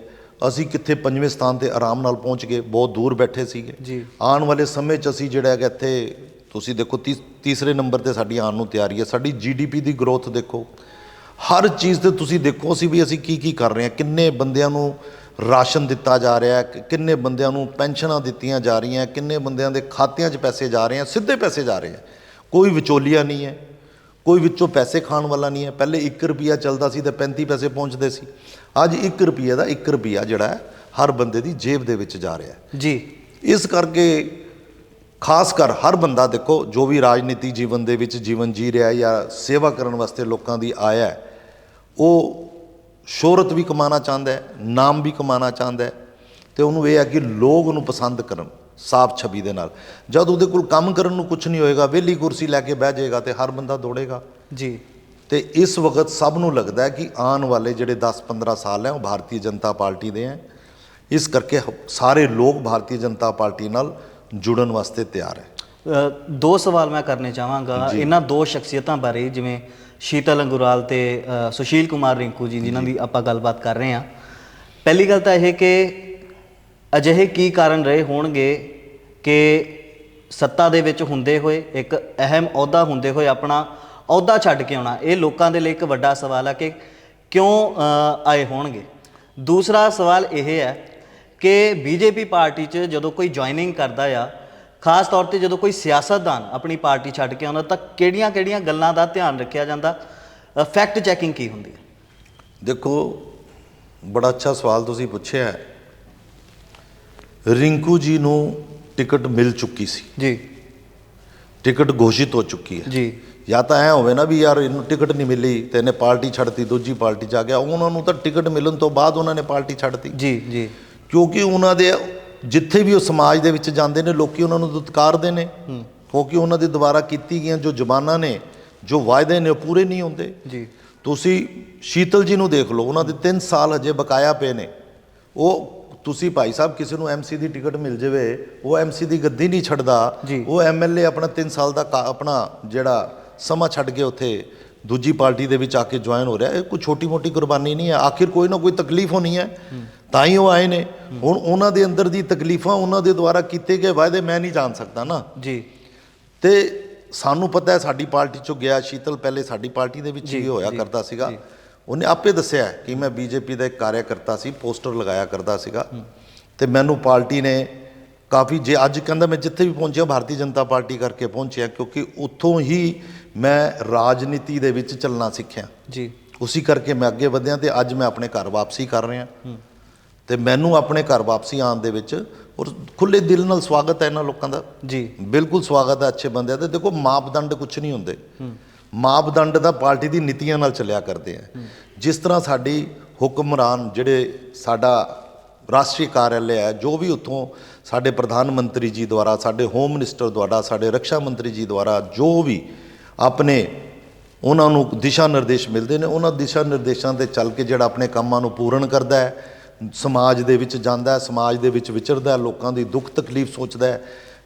ਅਸੀਂ ਕਿੱਥੇ ਪੰਜਵੇਂ ਸਥਾਨ ਤੇ ਆਰਾਮ ਨਾਲ ਪਹੁੰਚ ਗਏ ਬਹੁਤ ਦੂਰ ਬੈਠੇ ਸੀਗੇ। ਜੀ। ਆਉਣ ਵਾਲੇ ਸਮੇਂ 'ਚ ਅਸੀਂ ਜਿਹੜਾ ਹੈਗਾ ਇੱਥੇ ਤੁਸੀਂ ਦੇਖੋ ਤੀ- ਤੀਸਰੇ ਨੰਬਰ ਤੇ ਸਾਡੀ ਆਉਣ ਨੂੰ ਤਿਆਰੀ ਹੈ। ਸਾਡੀ ਜੀਡੀਪੀ ਦੀ ਗਰੋਥ ਦੇਖੋ। ਹਰ ਚੀਜ਼ ਤੇ ਤੁਸੀਂ ਦੇਖੋ ਅਸੀਂ ਵੀ ਅਸੀਂ ਕੀ ਕੀ ਕਰ ਰਹੇ ਹਾਂ। ਕਿੰਨੇ ਬੰਦਿਆਂ ਨੂੰ ਰਾਸ਼ਨ ਦਿੱਤਾ ਜਾ ਰਿਹਾ ਹੈ ਕਿ- ਕਿੰਨੇ ਬੰਦਿਆਂ ਨੂੰ ਪੈਨਸ਼ਨਾਂ ਦਿੱਤੀਆਂ ਜਾ ਰਹੀਆਂ ਕਿੰਨੇ ਬੰਦਿਆਂ ਦੇ ਖਾਤਿਆਂ 'ਚ ਪੈਸੇ ਜਾ ਰਹੇ ਆ ਸਿੱਧੇ ਪੈਸੇ ਜਾ ਰਹੇ ਆ ਕੋਈ ਵਿਚੋਲੀਆ ਨਹੀਂ ਹੈ। ਕੋਈ ਵਿੱਚੋਂ ਪੈਸੇ ਖਾਣ ਵਾਲਾ ਨਹੀਂ ਹੈ। ਪਹਿਲੇ 1 ਰੁਪਿਆ ਚੱਲਦਾ ਸੀ ਤੇ 35 ਪੈਸੇ ਪਹੁੰਚਦੇ ਸੀ। ਅੱਜ 1 ਰੁਪਿਆ ਦਾ 1 ਰੁਪਿਆ ਜਿਹੜਾ ਹੈ ਹਰ ਬੰਦੇ ਦੀ ਜੇਬ ਦੇ ਵਿੱਚ ਜਾ ਰਿਹਾ ਹੈ। ਜੀ। ਇਸ ਕਰਕੇ ਖਾਸ ਕਰ ਹਰ ਬੰਦਾ ਦੇਖੋ ਜੋ ਵੀ ਰਾਜਨੀਤੀ ਜੀਵਨ ਦੇ ਵਿੱਚ ਜੀਵਨ ਜੀ ਰਿਹਾ ਹੈ ਜਾਂ ਸੇਵਾ ਕਰਨ ਵਾਸਤੇ ਲੋਕਾਂ ਦੀ ਆਇਆ ਹੈ ਉਹ ਸ਼ੋਹਰਤ ਵੀ ਕਮਾਉਣਾ ਚਾਹੁੰਦਾ ਹੈ ਨਾਮ ਵੀ ਕਮਾਉਣਾ ਚਾਹੁੰਦਾ ਹੈ ਤੇ ਉਹਨੂੰ ਇਹ ਹੈ ਕਿ ਲੋਕ ਉਹਨੂੰ ਪਸੰਦ ਕਰਨ। ਸਾਫ਼ ਛਵੀ ਦੇ ਨਾਲ। ਜਦ ਉਹਦੇ ਕੋਲ ਕੰਮ ਕਰਨ ਨੂੰ ਕੁਝ ਨਹੀਂ ਹੋਏਗਾ ਵਿਹਲੀ ਕੁਰਸੀ ਲੈ ਕੇ ਬਹਿ ਜਾਏਗਾ ਤੇ ਹਰ ਬੰਦਾ ਦੌੜੇਗਾ। ਜੀ। ਤੇ ਇਸ ਵਕਤ ਸਭ ਨੂੰ ਲੱਗਦਾ ਹੈ ਕਿ ਆਉਣ ਵਾਲੇ ਜਿਹੜੇ 10-15 ਸਾਲ ਹੈ ਉਹ ਭਾਰਤੀ ਜਨਤਾ ਪਾਰਟੀ ਦੇ ਹੈ। ਇਸ ਕਰਕੇ ਸਾਰੇ ਲੋਕ ਭਾਰਤੀ ਜਨਤਾ ਪਾਰਟੀ ਨਾਲ ਜੁੜਨ ਵਾਸਤੇ ਤਿਆਰ ਹੈ। ਦੋ ਸਵਾਲ ਮੈਂ ਕਰਨੇ ਚਾਹਾਂਗਾ। ਇਹਨਾਂ ਦੋ ਸ਼ਖਸੀਅਤਾਂ ਬਾਰੇ ਜਿਵੇਂ ਸ਼ੀਤਲ ਅੰਗੁਰਾਲ ਤੇ ਸੁਸ਼ੀਲ ਕੁਮਾਰ ਰਿੰਕੂ ਜੀ ਜਿਨ੍ਹਾਂ ਦੀ ਆਪਾਂ ਗੱਲਬਾਤ ਕਰ ਰਹੇ ਹਾਂ। ਪਹਿਲੀ ਗੱਲ ਤਾਂ ਇਹ ਕਿ ਅਜਿਹੇ ਕੀ ਕਾਰਨ ਰਹੇ ਹੋਣਗੇ ਕਿ ਸੱਤਾ ਦੇ ਵਿੱਚ ਹੁੰਦੇ ਹੋਏ, ਇੱਕ ਅਹਿਮ ਅਹੁਦਾ ਹੁੰਦੇ ਹੋਏ ਆਪਣਾ ਅਹੁਦਾ ਛੱਡ ਕੇ ਆਉਣਾ? ਇਹ ਲੋਕਾਂ ਦੇ ਲਈ ਇੱਕ ਵੱਡਾ ਸਵਾਲ ਹੈ ਕਿ ਕਿਉਂ ਆਏ ਹੋਣਗੇ? ਦੂਸਰਾ ਸਵਾਲ ਇਹ ਹੈ ਕਿ ਬੀਜੇਪੀ ਪਾਰਟੀ 'ਚ ਜਦੋਂ ਕੋਈ ਜੁਆਇਨਿੰਗ ਕਰਦਾ ਆ, ਖਾਸ ਤੌਰ ਤੇ ਜਦੋਂ ਕੋਈ ਸਿਆਸਤਦਾਨ ਆਪਣੀ ਪਾਰਟੀ ਛੱਡ ਕੇ ਆਉਂਦਾ, ਤਾਂ ਕਿਹੜੀਆਂ-ਕਿਹੜੀਆਂ ਗੱਲਾਂ ਦਾ ਧਿਆਨ ਰੱਖਿਆ ਜਾਂਦਾ? ਫੈਕਟ ਚੈਕਿੰਗ ਕੀ ਹੁੰਦੀ ਹੈ? ਦੇਖੋ, ਬੜਾ ਅੱਛਾ ਸਵਾਲ ਤੁਸੀਂ ਪੁੱਛਿਆ ਹੈ। ਰਿੰਕੂ ਜੀ ਨੂੰ ਟਿਕਟ ਮਿਲ ਚੁੱਕੀ ਸੀ। ਜੀ। ਟਿਕਟ ਘੋਸ਼ਿਤ ਹੋ ਚੁੱਕੀ ਹੈ। ਜੀ। ਜਾਂ ਤਾਂ ਐ ਹੋਵੇ ਨਾ ਵੀ ਯਾਰ ਇਹਨੂੰ ਟਿਕਟ ਨਹੀਂ ਮਿਲੀ ਤੇ ਇਹਨੇ ਪਾਰਟੀ ਛੱਡਤੀ ਦੂਜੀ ਪਾਰਟੀ 'ਚ ਆ ਗਿਆ। ਉਹਨਾਂ ਨੂੰ ਤਾਂ ਟਿਕਟ ਮਿਲਣ ਤੋਂ ਬਾਅਦ ਉਹਨਾਂ ਨੇ ਪਾਰਟੀ ਛੱਡਤੀ। ਜੀ ਜੀ। ਕਿਉਂਕਿ ਉਹਨਾਂ ਦੇ ਜਿੱਥੇ ਵੀ ਉਹ ਸਮਾਜ ਦੇ ਵਿੱਚ ਜਾਂਦੇ ਨੇ ਲੋਕੀ ਉਹਨਾਂ ਨੂੰ ਦੁਤਕਾਰਦੇ ਨੇ। ਕਿਉਂਕਿ ਉਹਨਾਂ ਦੀ ਦੁਬਾਰਾ ਕੀਤੀ ਗਈਆਂ ਜੋ ਜ਼ਬਾਨਾਂ ਨੇ ਜੋ ਵਾਅਦੇ ਨੇ ਉਹ ਪੂਰੇ ਨਹੀਂ ਹੁੰਦੇ। ਜੀ। ਤੁਸੀਂ ਸ਼ੀਤਲ ਜੀ ਨੂੰ ਦੇਖ ਲਓ। ਉਹਨਾਂ ਦੇ 3 ਸਾਲ ਹਜੇ ਬਕਾਇਆ ਪਏ ਨੇ। ਉਹ ਤੁਸੀਂ ਭਾਈ ਸਾਹਿਬ ਕਿਸੇ ਨੂੰ ਐਮਸੀ ਦੀ ਟਿਕਟ ਮਿਲ ਜਾਵੇ ਉਹ ਐਮਸੀ ਦੀ ਗੱਦੀ ਨਹੀਂ ਛੱਡਦਾ। ਉਹ ਐਮਐਲਏ ਆਪਣਾ 3 ਸਾਲ ਦਾ ਆਪਣਾ ਜਿਹੜਾ ਸਮਾਂ ਛੱਡ ਕੇ ਉੱਥੇ ਦੂਜੀ ਪਾਰਟੀ ਦੇ ਵਿੱਚ ਆ ਕੇ ਜੁਆਇਨ ਹੋ ਰਿਹਾ ਇਹ ਕੋਈ ਛੋਟੀ ਮੋਟੀ ਕੁਰਬਾਨੀ ਨਹੀਂ ਹੈ ਆਖਿਰ ਕੋਈ ਨਾ ਕੋਈ ਤਕਲੀਫ ਹੋਣੀ ਹੈ। ਤਾਂ ਹੀ ਉਹ ਆਏ ਨੇ। ਹੁਣ ਉਹਨਾਂ ਦੇ ਅੰਦਰ ਦੀ ਤਕਲੀਫਾਂ ਉਹਨਾਂ ਦੇ ਦੁਆਰਾ ਕੀਤੇ ਗਏ ਵਾਅਦੇ ਮੈਂ ਨਹੀਂ ਜਾਣ ਸਕਦਾ ਨਾ। ਜੀ। ਤੇ ਸਾਨੂੰ ਪਤਾ ਹੈ ਸਾਡੀ ਪਾਰਟੀ ਚੋਂ ਗਿਆ ਸ਼ੀਤਲ ਪਹਿਲੇ ਸਾਡੀ ਪਾਰਟੀ ਦੇ ਵਿੱਚ ਵੀ ਹੋਇਆ ਕਰਦਾ ਸੀਗਾ। ਉਹਨੇ ਆਪੇ ਦੱਸਿਆ ਕਿ ਮੈਂ ਬੀਜੇਪੀ ਦਾ ਇੱਕ ਕਾਰਿਆਕਰਤਾ ਸੀ ਪੋਸਟਰ ਲਗਾਇਆ ਕਰਦਾ ਸੀਗਾ। ਤੇ ਮੈਨੂੰ ਪਾਰਟੀ ਨੇ ਕਾਫੀ ਜੇ ਅੱਜ ਕਹਿੰਦਾ ਮੈਂ ਜਿੱਥੇ ਵੀ ਪਹੁੰਚਿਆ ਭਾਰਤੀ ਜਨਤਾ ਪਾਰਟੀ ਕਰਕੇ ਪਹੁੰਚਿਆ ਕਿਉਂਕਿ ਉੱਥੋਂ ਹੀ ਮੈਂ ਰਾਜਨੀਤੀ ਦੇ ਵਿੱਚ ਚੱਲਣਾ ਸਿੱਖਿਆ। ਜੀ। ਉਸੇ ਕਰਕੇ ਮੈਂ ਅੱਗੇ ਵਧਿਆ ਤੇ ਅੱਜ ਮੈਂ ਆਪਣੇ ਘਰ ਵਾਪਸੀ ਕਰ ਰਿਹਾ। ਤੇ ਮੈਨੂੰ ਆਪਣੇ ਘਰ ਵਾਪਸੀ ਆਉਣ ਦੇ ਵਿੱਚ ਔਰ ਖੁੱਲੇ ਦਿਲ ਨਾਲ ਸਵਾਗਤ ਹੈ ਇਹਨਾਂ ਲੋਕਾਂ ਦਾ। ਜੀ। ਬਿਲਕੁਲ ਸਵਾਗਤ ਹੈ ਅੱਛੇ ਬੰਦਿਆਂ ਦੇ। ਦੇਖੋ ਮਾਪਦੰਡ ਕੁਝ ਨਹੀਂ ਹੁੰਦੇ। ਮਾਪਦੰਡ ਦਾ ਪਾਰਟੀ ਦੀ ਨੀਤੀਆਂ ਨਾਲ ਚੱਲਿਆ ਕਰਦੇ ਆ। ਜਿਸ ਤਰ੍ਹਾਂ ਸਾਡੀ ਹੁਕਮਰਾਨ ਜਿਹੜੇ ਸਾਡਾ ਰਾਸ਼ਟਰੀ ਕਾਰਿਆਲय ਹੈ ਜੋ ਵੀ ਉੱਥੋਂ ਸਾਡੇ ਪ੍ਰਧਾਨ ਮੰਤਰੀ ਜੀ ਦੁਆਰਾ, ਸਾਡੇ ਹੋਮ ਮਿਨਿਸਟਰ ਦੁਆਰਾ, ਸਾਡੇ ਰੱਖਿਆ ਮੰਤਰੀ ਜੀ ਦੁਆਰਾ ਜੋ ਵੀ ਆਪਣੇ ਉਹਨਾਂ ਨੂੰ ਦਿਸ਼ਾ ਨਿਰਦੇਸ਼ ਮਿਲਦੇ ਨੇ, ਉਹਨਾਂ ਦਿਸ਼ਾ ਨਿਰਦੇਸ਼ਾਂ ਤੇ ਚੱਲ ਕੇ ਜਿਹੜਾ ਆਪਣੇ ਕੰਮਾਂ ਨੂੰ ਪੂਰਨ ਕਰਦਾ ਹੈ, ਸਮਾਜ ਦੇ ਵਿੱਚ ਜਾਂਦਾ ਹੈ, ਸਮਾਜ ਦੇ ਵਿੱਚ ਵਿਚਰਦਾ ਹੈ, ਲੋਕਾਂ ਦੀ ਦੁੱਖ ਤਕਲੀਫ ਸੋਚਦਾ ਹੈ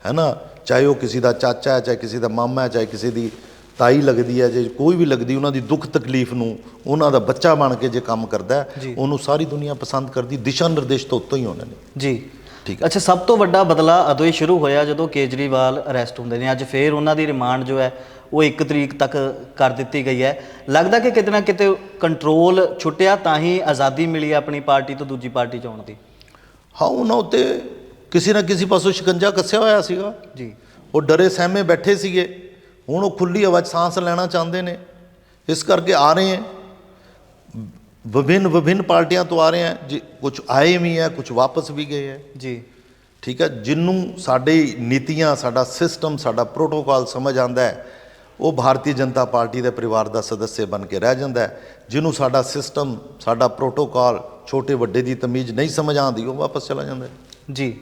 ਹੈ ਨਾ? ਚਾਹੇ ਉਹ ਕਿਸੇ ਦਾ ਚਾਚਾ ਹੈ, ਚਾਹੇ ਕਿਸੇ ਦਾ ਮਾਮਾ ਹੈ, ਚਾਹੇ ਕਿਸੇ ਦੀ ਤਾਈ ਲੱਗਦੀ ਹੈ ਜੇ ਕੋਈ ਵੀ ਲੱਗਦੀ ਉਹਨਾਂ ਦੀ ਦੁੱਖ ਤਕਲੀਫ ਨੂੰ ਉਹਨਾਂ ਦਾ ਬੱਚਾ ਬਣ ਕੇ ਜੇ ਕੰਮ ਕਰਦਾ। ਉਹਨੂੰ ਸਾਰੀ ਦੁਨੀਆ ਪਸੰਦ ਕਰਦੀ ਦਿਸ਼ਾ ਨਿਰਦੇਸ਼ ਤੋਂ ਉੱਤੋਂ ਹੀ ਉਹਨਾਂ ਨੇ। ਜੀ। ਠੀਕ। ਅੱਛਾ ਸਭ ਤੋਂ ਵੱਡਾ ਬਦਲਾ ਅਦੋਂ ਹੀ ਸ਼ੁਰੂ ਹੋਇਆ ਜਦੋਂ ਕੇਜਰੀਵਾਲ ਅਰੈਸਟ ਹੁੰਦੇ ਨੇ। ਅੱਜ ਫੇਰ ਉਹਨਾਂ ਦੀ ਰਿਮਾਂਡ ਜੋ ਹੈ ਉਹ 1 ਤਰੀਕ ਤੱਕ ਕਰ ਦਿੱਤੀ ਗਈ ਹੈ। ਲੱਗਦਾ ਕਿ ਕਿਤੇ ਨਾ ਕਿਤੇ ਕੰਟਰੋਲ ਛੁੱਟਿਆ ਤਾਂ ਹੀ ਆਜ਼ਾਦੀ ਮਿਲੀ ਆਪਣੀ ਪਾਰਟੀ ਤੋਂ ਦੂਜੀ ਪਾਰਟੀ ਚ ਆਉਣ ਦੀ। ਹਾਂ ਉਹਨਾਂ ਉੱਤੇ ਕਿਸੇ ਨਾ ਕਿਸੇ ਪਾਸੋਂ ਸ਼ਿਕੰਜਾ ਕੱਸਿਆ ਹੋਇਆ ਸੀਗਾ। ਜੀ। ਉਹ ਡਰੇ ਸਹਿਮੇ ਬੈਠੇ ਸੀਗੇ। ਹੁਣ ਉਹ ਖੁੱਲੀ ਹਵਾ 'ਚ ਸਾਹ ਲੈਣਾ ਚਾਹੁੰਦੇ ਨੇ। ਇਸ ਕਰਕੇ ਆ ਰਹੇ ਹੈ। ਵਿਭਿੰਨ ਵਿਭਿੰਨ ਪਾਰਟੀਆਂ ਤੋਂ ਆ ਰਹੇ ਹੈ। ਜੀ ਕੁਝ ਆਏ ਵੀ ਹੈ ਕੁਝ ਵਾਪਸ ਵੀ ਗਏ ਹੈ। ਜੀ। ਠੀਕ ਹੈ ਜਿਹਨੂੰ ਸਾਡੀ ਨੀਤੀਆਂ ਸਾਡਾ ਸਿਸਟਮ ਸਾਡਾ ਪ੍ਰੋਟੋਕਾਲ ਸਮਝ ਆਂਦਾ ਹੈ ਉਹ ਭਾਰਤੀ ਜਨਤਾ ਪਾਰਟੀ ਦੇ ਪਰਿਵਾਰ ਦਾ ਸਦੱਸਿਆ ਬਣ ਕੇ ਰਹਿ ਜਾਂਦਾ ਹੈ। ਜਿਹਨੂੰ ਸਾਡਾ ਸਿਸਟਮ ਸਾਡਾ ਪ੍ਰੋਟੋਕਾਲ ਛੋਟੇ ਵੱਡੇ ਦੀ ਤਮੀਜ਼ ਨਹੀਂ ਸਮਝ ਆਉਂਦੀ ਉਹ ਵਾਪਸ ਚਲਾ ਜਾਂਦਾ ਜੀ।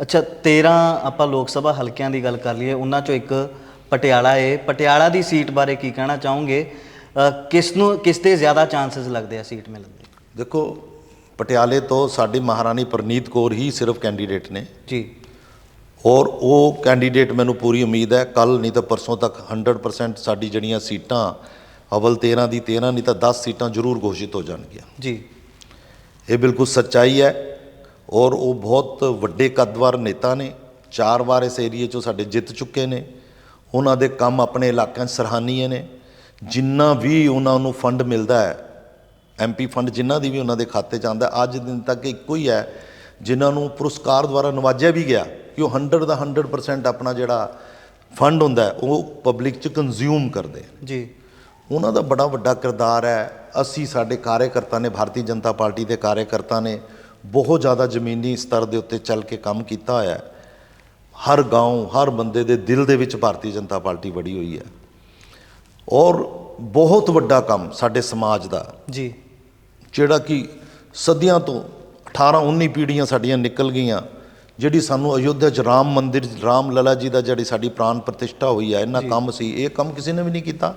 ਅੱਛਾ 13 ਆਪਾਂ ਲੋਕ ਸਭਾ ਹਲਕਿਆਂ ਦੀ ਗੱਲ ਕਰ ਲਈਏ ਉਹਨਾਂ ਚੋਂ ਇੱਕ ਪਟਿਆਲਾ ਹੈ ਪਟਿਆਲਾ ਦੀ ਸੀਟ ਬਾਰੇ ਕੀ ਕਹਿਣਾ ਚਾਹੋਗੇ? ਕਿਸ ਨੂੰ ਕਿਸ ਤੇ ਜ਼ਿਆਦਾ ਚਾਂਸਸ ਲੱਗਦੇ ਆ ਸੀਟ ਮਿਲਣ ਦੇ? ਦੇਖੋ ਪਟਿਆਲੇ ਤੋਂ ਸਾਡੀ ਮਹਾਰਾਣੀ ਪ੍ਰਨੀਤ ਕੌਰ ਹੀ ਸਿਰਫ ਕੈਂਡੀਡੇਟ ਨੇ। ਜੀ। ਔਰ ਉਹ ਕੈਂਡੀਡੇਟ ਮੈਨੂੰ ਪੂਰੀ ਉਮੀਦ ਹੈ ਕੱਲ ਨਹੀਂ ਤਾਂ ਪਰਸੋਂ ਤੱਕ 100% ਸਾਡੀ ਜਿਹੜੀਆਂ ਸੀਟਾਂ ਅਵਲ 13 ਦੀ 13 ਨਹੀਂ ਤਾਂ 10 ਸੀਟਾਂ ਜ਼ਰੂਰ ਘੋਸ਼ਿਤ ਹੋ ਜਾਣਗੀਆਂ। ਜੀ। ਇਹ ਬਿਲਕੁਲ ਸੱਚਾਈ ਹੈ। ਔਰ ਉਹ ਬਹੁਤ ਵੱਡੇ ਕੱਦਵਾਰ ਨੇਤਾ ਨੇ। ਚਾਰ ਵਾਰ ਇਸ ਏਰੀਏ 'ਚੋਂ ਸਾਡੇ ਜਿੱਤ ਚੁੱਕੇ ਨੇ। ਉਹਨਾਂ ਦੇ ਕੰਮ ਆਪਣੇ ਇਲਾਕਿਆਂ 'ਚ ਸਰਾਹਨੀय ਨੇ। ਜਿੰਨਾ ਵੀ ਉਹਨਾਂ ਨੂੰ ਫੰਡ ਮਿਲਦਾ ਹੈ ਐਮਪੀ ਫੰਡ ਜਿੰਨਾ ਦੀ ਵੀ ਉਹਨਾਂ ਦੇ ਖਾਤੇ 'ਚ ਆਉਂਦਾ ਅੱਜ ਦਿਨ ਤੱਕ ਇੱਕੋ ਹੀ ਹੈ ਜਿਨ੍ਹਾਂ ਨੂੰ ਪੁਰਸਕਾਰ ਦੁਆਰਾ ਨਵਾਜਿਆ ਵੀ ਗਿਆ ਕਿ ਉਹ 100 ਦਾ 100% ਆਪਣਾ ਜਿਹੜਾ ਫੰਡ ਹੁੰਦਾ ਉਹ ਪਬਲਿਕ 'ਚ ਕੰਜ਼ਿਊਮ ਕਰਦੇ ਜੀ। ਉਹਨਾਂ ਦਾ ਬੜਾ ਵੱਡਾ ਕਿਰਦਾਰ ਹੈ ਅਸੀਂ ਸਾਡੇ ਕਾਰਜਕਰਤਾ ਨੇ ਭਾਰਤੀ ਜਨਤਾ ਪਾਰਟੀ ਦੇ ਕਾਰਜਕਰਤਾ ਨੇ ਬਹੁਤ ਜ਼ਿਆਦਾ ਜ਼ਮੀਨੀ ਸਤਰ ਦੇ ਉੱਤੇ ਚੱਲ ਕੇ ਕੰਮ ਕੀਤਾ ਹੋਇਆ ਹੈ। ਹਰ گاؤں ਹਰ ਬੰਦੇ ਦੇ ਦਿਲ ਦੇ ਵਿੱਚ ਭਾਰਤੀ ਜਨਤਾ ਪਾਰਟੀ ਵੜੀ ਹੋਈ ਹੈ ਔਰ ਬਹੁਤ ਵੱਡਾ ਕੰਮ ਸਾਡੇ ਸਮਾਜ ਦਾ ਜੀ ਜਿਹੜਾ ਕਿ ਸਦੀਆਂ ਤੋਂ 18 19 ਪੀੜ੍ਹੀਆਂ ਸਾਡੀਆਂ ਨਿਕਲ ਗਈਆਂ ਜਿਹੜੀ ਸਾਨੂੰ ਅਯੁੱਧਿਆ 'ਚ ਰਾਮ ਮੰਦਿਰ ਰਾਮ ਲਲਾ ਜੀ ਦਾ ਜਿਹੜੀ ਸਾਡੀ ਪ੍ਰਾਨ ਪ੍ਰਤਿਸ਼ਠਾ ਹੋਈ ਹੈ ਇਹਨਾਂ ਕੰਮ ਸੀ ਇਹ ਕੰਮ ਕਿਸੇ ਨੇ ਵੀ ਨਹੀਂ ਕੀਤਾ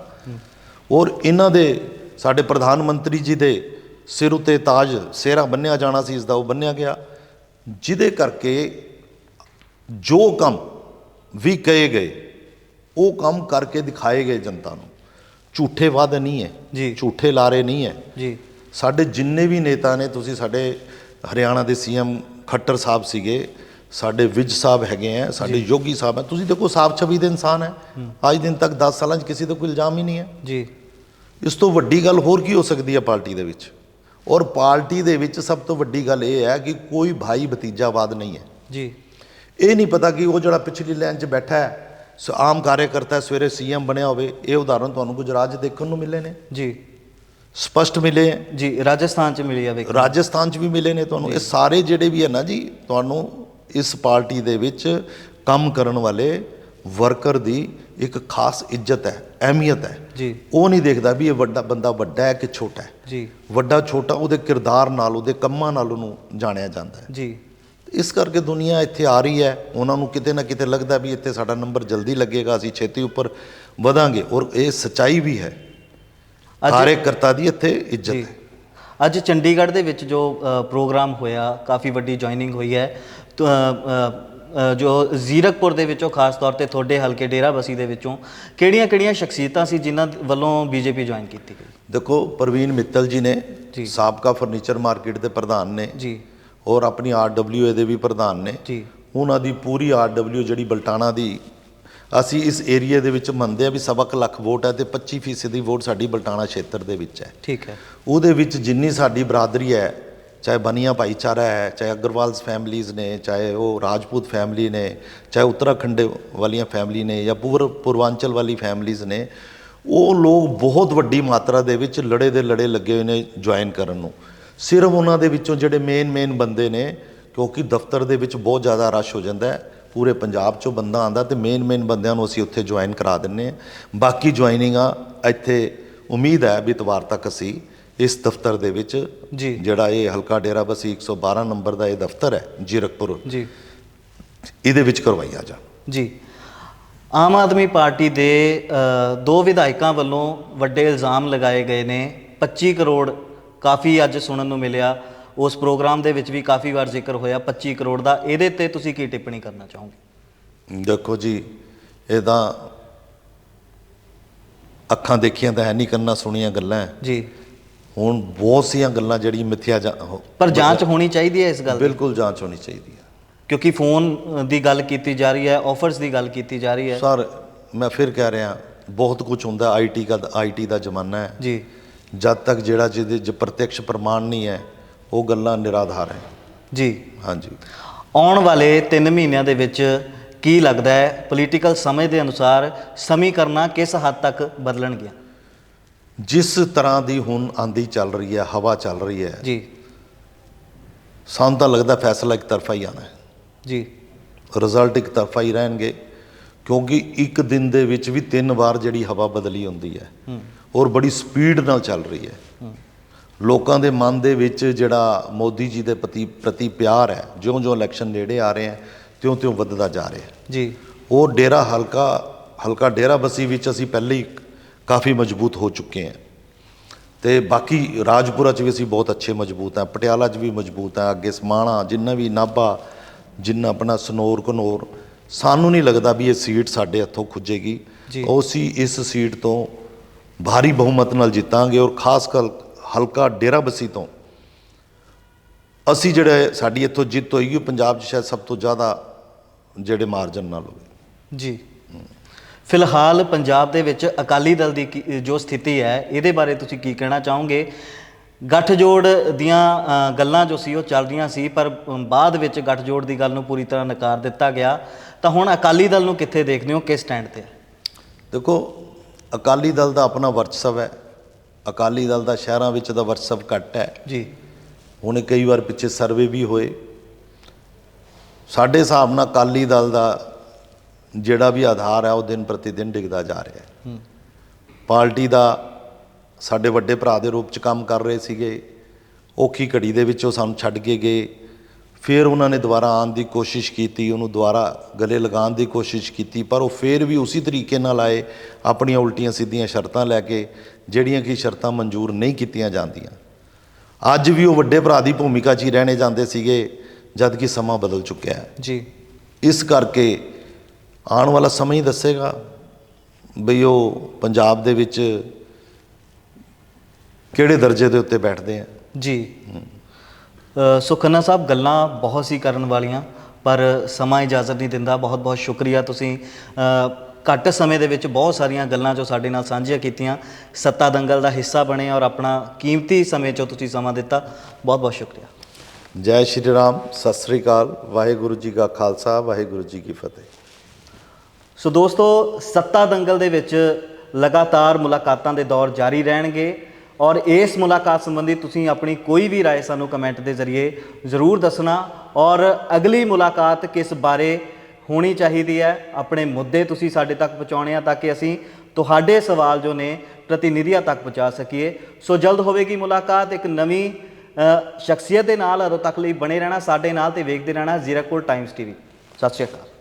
ਔਰ ਇਹਨਾਂ ਦੇ ਸਾਡੇ ਪ੍ਰਧਾਨ ਮੰਤਰੀ ਜੀ ਦੇ ਸਿਰ ਉਤੇ ਤਾਜ ਸਿਹਰਾ ਬੰਨਿਆ ਜਾਣਾ ਸੀ ਇਸ ਦਾ ਉਹ ਬੰਨਿਆ ਗਿਆ ਜਿਹਦੇ ਕਰਕੇ ਜੋ ਕੰਮ ਵੀ ਕਹੇ ਗਏ ਉਹ ਕੰਮ ਕਰਕੇ ਦਿਖਾਏ ਗਏ ਜਨਤਾ ਨੂੰ। ਝੂਠੇ ਵਾਅਦੇ ਨਹੀਂ ਹੈ। ਜੀ। ਝੂਠੇ ਲਾਰੇ ਨਹੀਂ ਹੈ। ਜੀ। ਸਾਡੇ ਜਿੰਨੇ ਵੀ ਨੇਤਾ ਨੇ ਤੁਸੀਂ ਸਾਡੇ ਹਰਿਆਣਾ ਦੇ ਸੀਐਮ ਖੱਟਰ ਸਾਹਿਬ ਸੀਗੇ ਸਾਡੇ ਵਿਜ ਸਾਹਿਬ ਹੈਗੇ ਆ ਸਾਡੇ ਯੋਗੀ ਸਾਹਿਬ ਹੈ। ਤੁਸੀਂ ਦੇਖੋ ਸਾਫ਼ ਛਵੀ ਦੇ ਇਨਸਾਨ ਹੈ। ਅੱਜ ਦਿਨ ਤੱਕ 10 ਸਾਲਾਂ 'ਚ ਕਿਸੇ ਤੇ ਕੋਈ ਇਲਜ਼ਾਮ ਹੀ ਨਹੀਂ ਹੈ। ਜੀ। ਇਸ ਤੋਂ ਵੱਡੀ ਗੱਲ ਹੋਰ ਕੀ ਹੋ ਸਕਦੀ ਹੈ ਪਾਰਟੀ ਦੇ ਵਿੱਚ? ਔਰ ਪਾਰਟੀ ਦੇ ਵਿੱਚ ਸਭ ਤੋਂ ਵੱਡੀ ਗੱਲ ਇਹ ਹੈ ਕਿ ਕੋਈ ਭਾਈ ਭਤੀਜਾਵਾਦ ਨਹੀਂ ਹੈ। ਜੀ। ਇਹ ਨਹੀਂ ਪਤਾ ਕਿ ਉਹ ਜਿਹੜਾ ਪਿਛਲੀ ਲਾਈਨ 'ਚ ਬੈਠਾ ਹੈ ਸ- ਆਮ ਕਾਰਜਕਰਤਾ ਸਵੇਰੇ ਸੀਐਮ ਬਣਿਆ ਹੋਵੇ ਇਹ ਉਦਾਹਰਨ ਤੁਹਾਨੂੰ ਗੁਜਰਾਤ 'ਚ ਦੇਖਣ ਨੂੰ ਮਿਲੇ ਨੇ। ਜੀ। ਸਪਸ਼ਟ ਮਿਲੇ ਜੀ ਰਾਜਸਥਾਨ ਚ ਮਿਲੀ ਆ ਵੇਖ। ਰਾਜਸਥਾਨ 'ਚ ਵੀ ਮਿਲੇ ਨੇ ਤੁਹਾਨੂੰ। ਇਹ ਸਾਰੇ ਜਿਹੜੇ ਵੀ ਹੈ ਨਾ ਜੀ ਤੁਹਾਨੂੰ ਇਸ ਪਾਰਟੀ ਦੇ ਵਿੱਚ ਕੰਮ ਕਰਨ ਵਾਲੇ ਵਰਕਰ ਦੀ ਇੱਕ ਖਾਸ ਇੱਜ਼ਤ ਹੈ ਅਹਿਮੀਅਤ ਹੈ। ਜੀ। ਉਹ ਨਹੀਂ ਦੇਖਦਾ ਵੀ ਇਹ ਵੱਡਾ ਬੰਦਾ ਵੱਡਾ ਹੈ ਕਿ ਛੋਟਾ ਹੈ। ਜੀ। ਵੱਡਾ ਛੋਟਾ ਉਹਦੇ ਕਿਰਦਾਰ ਨਾਲ ਉਹਦੇ ਕੰਮਾਂ ਨਾਲ ਉਹਨੂੰ ਜਾਣਿਆ ਜਾਂਦਾ ਹੈ। ਜੀ। ਇਸ ਕਰਕੇ ਦੁਨੀਆ ਇੱਥੇ ਆ ਰਹੀ ਹੈ ਉਹਨਾਂ ਨੂੰ ਕਿਤੇ ਨਾ ਕਿਤੇ ਲੱਗਦਾ ਵੀ ਇੱਥੇ ਸਾਡਾ ਨੰਬਰ ਜਲਦੀ ਲੱਗੇਗਾ ਅਸੀਂ ਛੇਤੀ ਉੱਪਰ ਵਧਾਂਗੇ ਔਰ ਇਹ ਸਚਾਈ ਵੀ ਹੈ। ਅੱਜ- ਕਾਰਜਕਰਤਾ ਦੀ ਇੱਥੇ ਇੱਜ਼ਤ ਹੈ। ਅੱਜ ਚੰਡੀਗੜ੍ਹ ਦੇ ਵਿੱਚ ਜੋ ਪ੍ਰੋਗਰਾਮ ਹੋਇਆ ਕਾਫੀ ਵੱਡੀ ਜੁਆਇਨਿੰਗ ਹੋਈ ਹੈ। ਜੋ ਜ਼ੀਰਕਪੁਰ ਦੇ ਵਿੱਚੋਂ ਖਾਸ ਤੌਰ ਤੇ ਤੁਹਾਡੇ ਹਲਕੇ ਡੇਰਾਬੱਸੀ ਦੇ ਵਿੱਚੋਂ ਕਿਹੜੀਆਂ-ਕਿਹੜੀਆਂ ਸ਼ਖਸੀਅਤਾਂ ਸੀ ਜਿਨ੍ਹਾਂ ਵੱਲੋਂ ਬੀਜੇਪੀ ਜੁਆਇਨ ਕੀਤੀ ਗਈ? ਦੇਖੋ ਪ੍ਰਵੀਨ ਮਿੱਤਲ ਜੀ ਨੇ। ਸਾਬਕਾ ਫਰਨੀਚਰ ਮਾਰਕੀਟ ਦੇ ਪ੍ਰਧਾਨ ਨੇ। ਜੀ। ਔਰ ਆਪਣੀ ਆਰਡਬਲਯੂਏ ਦੇ ਵੀ ਪ੍ਰਧਾਨ ਨੇ। ਜੀ। ਉਹਨਾਂ ਦੀ ਪੂਰੀ ਆਰਡਬਲਯੂ ਜਿਹੜੀ ਬਲਟਾਣਾ ਦੀ ਅਸੀਂ ਇਸ ਏਰੀਆ ਦੇ ਵਿੱਚ ਮੰਨਦੇ ਆ ਵੀ ਸਵਾ ਕੁ ਲੱਖ ਵੋਟ ਹੈ ਤੇ 25% ਦੀ ਵੋਟ ਸਾਡੀ ਬਲਟਾਣਾ ਖੇਤਰ ਦੇ ਵਿੱਚ ਹੈ। ਠੀਕ ਹੈ। ਉਹਦੇ ਵਿੱਚ ਜਿੰਨੀ ਸਾਡੀ ਬਰਾਦਰੀ ਹੈ ਚਾਹੇ ਬਨੀਆ ਭਾਈਚਾਰਾ ਹੈ ਚਾਹੇ ਅਗਰਵਾਲਸ ਫੈਮਲੀਜ਼ ਨੇ ਚਾਹੇ ਉਹ ਰਾਜਪੂਤ ਫੈਮਲੀ ਨੇ ਚਾਹੇ ਉੱਤਰਾਖੰਡ ਵਾਲੀਆਂ ਫੈਮਲੀ ਨੇ ਜਾਂ ਪੂਰ ਪੂਰਵਾਂਚਲ ਵਾਲੀ ਫੈਮਲੀਜ਼ ਨੇ ਉਹ ਲੋਕ ਬਹੁਤ ਵੱਡੀ ਮਾਤਰਾ ਦੇ ਵਿੱਚ ਲੜੇ ਦੇ ਲੜੇ ਲੱਗੇ ਹੋਏ ਨੇ ਜੁਆਇਨ ਕਰਨ ਨੂੰ। ਸਿਰਫ ਉਹਨਾਂ ਦੇ ਵਿੱਚੋਂ ਜਿਹੜੇ ਮੇਨ ਮੇਨ ਬੰਦੇ ਨੇ ਕਿਉਂਕਿ ਦਫ਼ਤਰ ਦੇ ਵਿੱਚ ਬਹੁਤ ਜ਼ਿਆਦਾ ਰਸ਼ ਹੋ ਜਾਂਦਾ ਹੈ। ਪੂਰੇ ਪੰਜਾਬ ਚੋਂ ਬੰਦਾ ਆਂਦਾ ਤੇ ਮੇਨ ਮੇਨ ਬੰਦਿਆਂ ਨੂੰ ਅਸੀਂ ਉੱਥੇ ਜੁਆਇਨ ਕਰਾ ਦਿੰਨੇ ਆ ਬਾਕੀ ਜੁਆਇਨਿੰਗਾਂ ਇੱਥੇ ਉਮੀਦ ਹੈ ਵੀ ਇਤਵਾਰ ਤੱਕ ਅਸੀਂ ਇਸ ਦਫ਼ਤਰ ਦੇ ਵਿੱਚ ਜੀ। ਜਿਹੜਾ ਇਹ ਹਲਕਾ ਡੇਰਾ ਬਸੀ 112 ਨੰਬਰ ਦਾ ਇਹ ਦਫ਼ਤਰ ਹੈ ਜੀਰਕਪੁਰ। ਜੀ। ਇਹਦੇ ਵਿੱਚ ਕਰਵਾਈਆ ਜਾ ਜੀ। ਆਮ ਆਦਮੀ ਪਾਰਟੀ ਦੇ ਦੋ ਵਿਧਾਇਕਾਂ ਵੱਲੋਂ ਵੱਡੇ ਇਲਜ਼ਾਮ ਲਗਾਏ ਗਏ ਨੇ 25 ਕਰੋੜ ਕਾਫੀ ਅੱਜ ਸੁਣਨ ਨੂੰ ਮਿਲਿਆ। ਉਸ ਪ੍ਰੋਗਰਾਮ ਦੇ ਵਿੱਚ ਵੀ ਕਾਫੀ ਵਾਰ ਜ਼ਿਕਰ ਹੋਇਆ। 25 ਕਰੋੜ ਦਾ। ਇਹਦੇ ਤੇ ਤੁਸੀਂ ਕੀ ਟਿੱਪਣੀ ਕਰਨਾ ਚਾਹੋਗੇ? ਦੇਖੋ ਜੀ ਇਹ ਤਾਂ ਅੱਖਾਂ ਦੇਖੀਆਂ ਤਾਂ ਹੈ ਨਹੀਂ ਕੰਨਾਂ ਸੁਣੀਆਂ ਗੱਲਾਂ। ਜੀ। ਹੁਣ ਬਹੁਤ ਸੀਆਂ ਗੱਲਾਂ ਜਿਹੜੀਆਂ ਮਿੱਥਿਆ ਪਰ ਜਾਂਚ ਹੋਣੀ ਚਾਹੀਦੀ ਹੈ ਇਸ ਗੱਲ ਦੀ? ਬਿਲਕੁਲ ਜਾਂਚ ਹੋਣੀ ਚਾਹੀਦੀ ਹੈ। ਕਿਉਂਕਿ ਫੋਨ ਦੀ ਗੱਲ ਕੀਤੀ ਜਾ ਰਹੀ ਹੈ ਆਫਰਸ ਦੀ ਗੱਲ ਕੀਤੀ ਜਾ ਰਹੀ ਹੈ। ਸਰ ਮੈਂ ਫਿਰ ਕਹਿ ਰਿਹਾ ਬਹੁਤ ਕੁਝ ਹੁੰਦਾ। ਆਈਟੀ ਦਾ ਆਈਟੀ ਦਾ ਜ਼ਮਾਨਾ ਹੈ। ਜੀ। ਜਦ ਤੱਕ ਜਿਹੜਾ ਜਿਹਦੇ 'ਚ ਪ੍ਰਤੱਖ ਪ੍ਰਮਾਣ ਨਹੀਂ ਹੈ ਉਹ ਗੱਲਾਂ ਨਿਰਾਧਾਰ ਹੈ। ਜੀ। ਹਾਂਜੀ। ਆਉਣ ਵਾਲੇ 3 ਮਹੀਨਿਆਂ ਦੇ ਵਿੱਚ ਕੀ ਲੱਗਦਾ ਹੈ? ਪੋਲੀਟੀਕਲ ਸਮਝ ਦੇ ਅਨੁਸਾਰ ਸਮੀਕਰਨਾਂ ਕਿਸ ਹੱਦ ਤੱਕ ਬਦਲਣਗੀਆਂ? ਜਿਸ ਤਰ੍ਹਾਂ ਦੀ ਹੁਣ ਆਂਦੀ ਚੱਲ ਰਹੀ ਹੈ ਹਵਾ ਚੱਲ ਰਹੀ ਹੈ ਜੀ। ਸਾਨੂੰ ਤਾਂ ਲੱਗਦਾ ਫੈਸਲਾ ਇੱਕ ਤਰਫਾ ਹੀ ਆਣਾ ਹੈ। ਜੀ। ਰਿਜ਼ਲਟ ਇੱਕ ਤਰਫਾ ਹੀ ਰਹਿਣਗੇ ਕਿਉਂਕਿ ਇੱਕ ਦਿਨ ਦੇ ਵਿੱਚ ਵੀ ਤਿੰਨ ਵਾਰ ਜਿਹੜੀ ਹਵਾ ਬਦਲੀ ਹੁੰਦੀ ਹੈ। ਔਰ ਬੜੀ ਸਪੀਡ ਨਾਲ ਚੱਲ ਰਹੀ ਹੈ। ਲੋਕਾਂ ਦੇ ਮਨ ਦੇ ਵਿੱਚ ਜਿਹੜਾ ਮੋਦੀ ਜੀ ਦੇ ਪ੍ਰਤੀ ਪ੍ਰਤੀ ਪਿਆਰ ਹੈ ਜਿਉਂ-ਜਿਉਂ ਇਲੈਕਸ਼ਨ ਨੇੜੇ ਆ ਰਹੇ ਹੈ ਤਿਉਂ-ਤਿਉਂ ਵੱਧਦਾ ਜਾ ਰਿਹਾ ਹੈ। ਜੀ। ਉਹ ਡੇਰਾ ਹਲਕਾ ਹਲਕਾ ਡੇਰਾ ਬਸੀ ਵਿੱਚ ਅਸੀਂ ਪਹਿਲੇ ਹੀ ਕਾਫੀ ਮਜ਼ਬੂਤ ਹੋ ਚੁੱਕੇ ਹਾਂ। ਤੇ ਬਾਕੀ ਰਾਜਪੁਰਾ 'ਚ ਵੀ ਅਸੀਂ ਬਹੁਤ ਅੱਛੇ ਮਜ਼ਬੂਤ ਹਾਂ ਪਟਿਆਲਾ 'ਚ ਵੀ ਮਜ਼ਬੂਤ ਹਾਂ ਅੱਗੇ ਸਮਾਣਾ ਜਿੰਨਾ ਵੀ ਨਾਭਾ ਜਿੰਨਾ ਆਪਣਾ ਸਨੋਰ ਘਨੌਰ ਸਾਨੂੰ ਨਹੀਂ ਲੱਗਦਾ ਵੀ ਇਹ ਸੀਟ ਸਾਡੇ ਹੱਥੋਂ ਖੁੱਜੇਗੀ। ਉਹ ਅਸੀਂ ਇਸ ਸੀਟ ਤੋਂ ਭਾਰੀ ਬਹੁਮਤ ਨਾਲ ਜਿੱਤਾਂਗੇ ਔਰ ਖਾਸ ਕਰ ਹਲਕਾ ਡੇਰਾ ਬਸੀ ਤੋਂ। ਅਸੀਂ ਜਿਹੜੇ ਸਾਡੀ ਇੱਥੋਂ ਜਿੱਤ ਹੋਏਗੀ ਪੰਜਾਬ 'ਚ ਸ਼ਾਇਦ ਸਭ ਤੋਂ ਜ਼ਿਆਦਾ ਜਿਹੜੇ ਮਾਰਜਨ ਨਾਲ ਹੋਵੇ। ਜੀ। ਫਿਲਹਾਲ ਪੰਜਾਬ ਦੇ ਵਿੱਚ ਅਕਾਲੀ ਦਲ ਦੀ ਜੋ ਸਥਿਤੀ ਹੈ ਇਹਦੇ ਬਾਰੇ ਤੁਸੀਂ ਕੀ ਕਹਿਣਾ ਚਾਹੋਗੇ? ਗੱਠਜੋੜ ਦੀਆਂ ਗੱਲਾਂ ਜੋ ਸੀ ਉਹ ਚੱਲ ਰਹੀਆਂ ਸੀ ਪਰ ਬਾਅਦ ਵਿੱਚ ਗੱਠਜੋੜ ਦੀ ਗੱਲ ਨੂੰ ਪੂਰੀ ਤਰ੍ਹਾਂ ਨਕਾਰ ਦਿੱਤਾ ਗਿਆ। ਤਾਂ ਹੁਣ ਅਕਾਲੀ ਦਲ ਨੂੰ ਕਿੱਥੇ ਦੇਖਦੇ ਹੋ ਕਿਸ ਸਟੈਂਡ ਤੇ? ਦੇਖੋ ਅਕਾਲੀ ਦਲ ਦਾ ਆਪਣਾ ਵਰਚਸਵ ਹੈ। ਅਕਾਲੀ ਦਲ ਦਾ ਸ਼ਹਿਰਾਂ ਵਿੱਚ ਦਾ ਵਰਚਸਵ ਘੱਟ ਹੈ। ਜੀ। ਹੁਣ ਕਈ ਵਾਰ ਪਿੱਛੇ ਸਰਵੇ ਵੀ ਹੋਏ। ਸਾਡੇ ਹਿਸਾਬ ਨਾਲ ਅਕਾਲੀ ਦਲ ਦਾ ਜਿਹੜਾ ਵੀ ਆਧਾਰ ਹੈ ਉਹ ਦਿਨ ਪ੍ਰਤੀ ਦਿਨ ਡਿੱਗਦਾ ਜਾ ਰਿਹਾ ਹੈ। ਪਾਰਟੀ ਦਾ ਸਾਡੇ ਵੱਡੇ ਭਰਾ ਦੇ ਰੂਪ ਚ ਕੰਮ ਕਰ ਰਹੇ ਸੀਗੇ। ਔਖੀ ਘੜੀ ਦੇ ਵਿੱਚ ਉਹ ਸਾਨੂੰ ਛੱਡ ਕੇ ਗਏ। ਫਿਰ ਉਹਨਾਂ ਨੇ ਦੁਬਾਰਾ ਆਉਣ ਦੀ ਕੋਸ਼ਿਸ਼ ਕੀਤੀ ਉਹਨੂੰ ਦੁਬਾਰਾ ਗਲੇ ਲਗਾਉਣ ਦੀ ਕੋਸ਼ਿਸ਼ ਕੀਤੀ ਪਰ ਉਹ ਫਿਰ ਵੀ ਉਸੇ ਤਰੀਕੇ ਨਾਲ ਆਏ ਆਪਣੀਆਂ ਉਲਟੀਆਂ ਸਿੱਧੀਆਂ ਸ਼ਰਤਾਂ ਲੈ ਕੇ ਜਿਹੜੀਆਂ ਕਿ ਸ਼ਰਤਾਂ ਮਨਜ਼ੂਰ ਨਹੀਂ ਕੀਤੀਆਂ ਜਾਂਦੀਆਂ। ਅੱਜ ਵੀ ਉਹ ਵੱਡੇ ਭਰਾ ਦੀ ਭੂਮਿਕਾ 'ਚ ਹੀ ਰਹਿਣੇ ਜਾਂਦੇ ਸੀਗੇ ਜਦ ਕਿ ਸਮਾਂ ਬਦਲ ਚੁੱਕਿਆ ਹੈ। ਜੀ। ਇਸ ਕਰਕੇ ਆਉਣ ਵਾਲਾ ਸਮਾਂ ਹੀ ਦੱਸੇਗਾ ਬਈ ਉਹ ਪੰਜਾਬ ਦੇ ਵਿੱਚ ਕਿਹੜੇ ਦਰਜੇ ਦੇ ਉੱਤੇ ਬੈਠਦੇ ਆ। ਜੀ। ਸੁਖਨਾ ਸਾਹਿਬ ਗੱਲਾਂ ਬਹੁਤ ਸੀ ਕਰਨ ਵਾਲੀਆਂ ਪਰ ਸਮਾਂ ਇਜਾਜ਼ਤ ਨਹੀਂ ਦਿੰਦਾ। ਬਹੁਤ ਬਹੁਤ ਸ਼ੁਕਰੀਆ ਤੁਸੀਂ ਘੱਟ ਸਮੇਂ ਦੇ ਵਿੱਚ ਬਹੁਤ ਸਾਰੀਆਂ ਗੱਲਾਂ ਜੋ ਸਾਡੇ ਨਾਲ ਸਾਂਝੀਆਂ ਕੀਤੀਆਂ ਸੱਤਾ ਦੰਗਲ ਦਾ ਹਿੱਸਾ ਬਣੇ ਔਰ ਆਪਣਾ ਕੀਮਤੀ ਸਮੇਂ ਚੋਂ ਤੁਸੀਂ ਸਮਾਂ ਦਿੱਤਾ। ਬਹੁਤ ਬਹੁਤ ਸ਼ੁਕਰੀਆ। ਜੈ ਸ਼੍ਰੀ ਰਾਮ ਸਤਿ ਸ੍ਰੀ ਅਕਾਲ। ਵਾਹਿਗੁਰੂ ਜੀ ਕਾ ਖਾਲਸਾ ਵਾਹਿਗੁਰੂ ਜੀ ਕੀ ਫਤਿਹ। ਸੋ ਦੋਸਤੋ ਸੱਤਾ ਦੰਗਲ ਦੇ ਵਿੱਚ ਲਗਾਤਾਰ ਮੁਲਾਕਾਤਾਂ ਦੇ ਦੌਰ ਜਾਰੀ ਰਹਿਣਗੇ। ਔਰ ਇਸ ਮੁਲਾਕਾਤ ਸੰਬੰਧੀ ਤੁਸੀਂ ਆਪਣੀ ਕੋਈ ਵੀ رائے ਸਾਨੂੰ ਕਮੈਂਟ ਦੇ ਜ਼ਰੀਏ ਜ਼ਰੂਰ ਦੱਸਣਾ ਔਰ ਅਗਲੀ ਮੁਲਾਕਾਤ ਕਿਸ ਬਾਰੇ ਹੋਣੀ ਚਾਹੀਦੀ ਹੈ ਆਪਣੇ ਮੁੱਦੇ ਤੁਸੀਂ ਸਾਡੇ ਤੱਕ ਪਹੁੰਚਾਉਣੇ ਆ ਤਾਂ ਕਿ ਅਸੀਂ ਤੁਹਾਡੇ ਸਵਾਲ ਜੋ ਨੇ ਪ੍ਰਤੀਨਿਧੀਆਂ ਤੱਕ ਪਹੁੰਚਾ ਸਕੀਏ ਸੋ ਜਲਦ ਹੋਵੇਗੀ ਮੁਲਾਕਾਤ ਇੱਕ ਨਵੀਂ ਅ, ਸ਼ਖਸੀਅਤ ਦੇ ਨਾਲ ਉਦੋਂ ਤੱਕ ਲਈ ਬਣੇ ਰਹਿਣਾ ਸਾਡੇ ਨਾਲ ਤੇ ਵੇਖਦੇ ਰਹਿਣਾ ਜ਼ੀਰਕਪੁਰ ਟਾਈਮਸ ਟੀਵੀ ਸਤਿ ਸ਼੍ਰੀ ਅਕਾਲ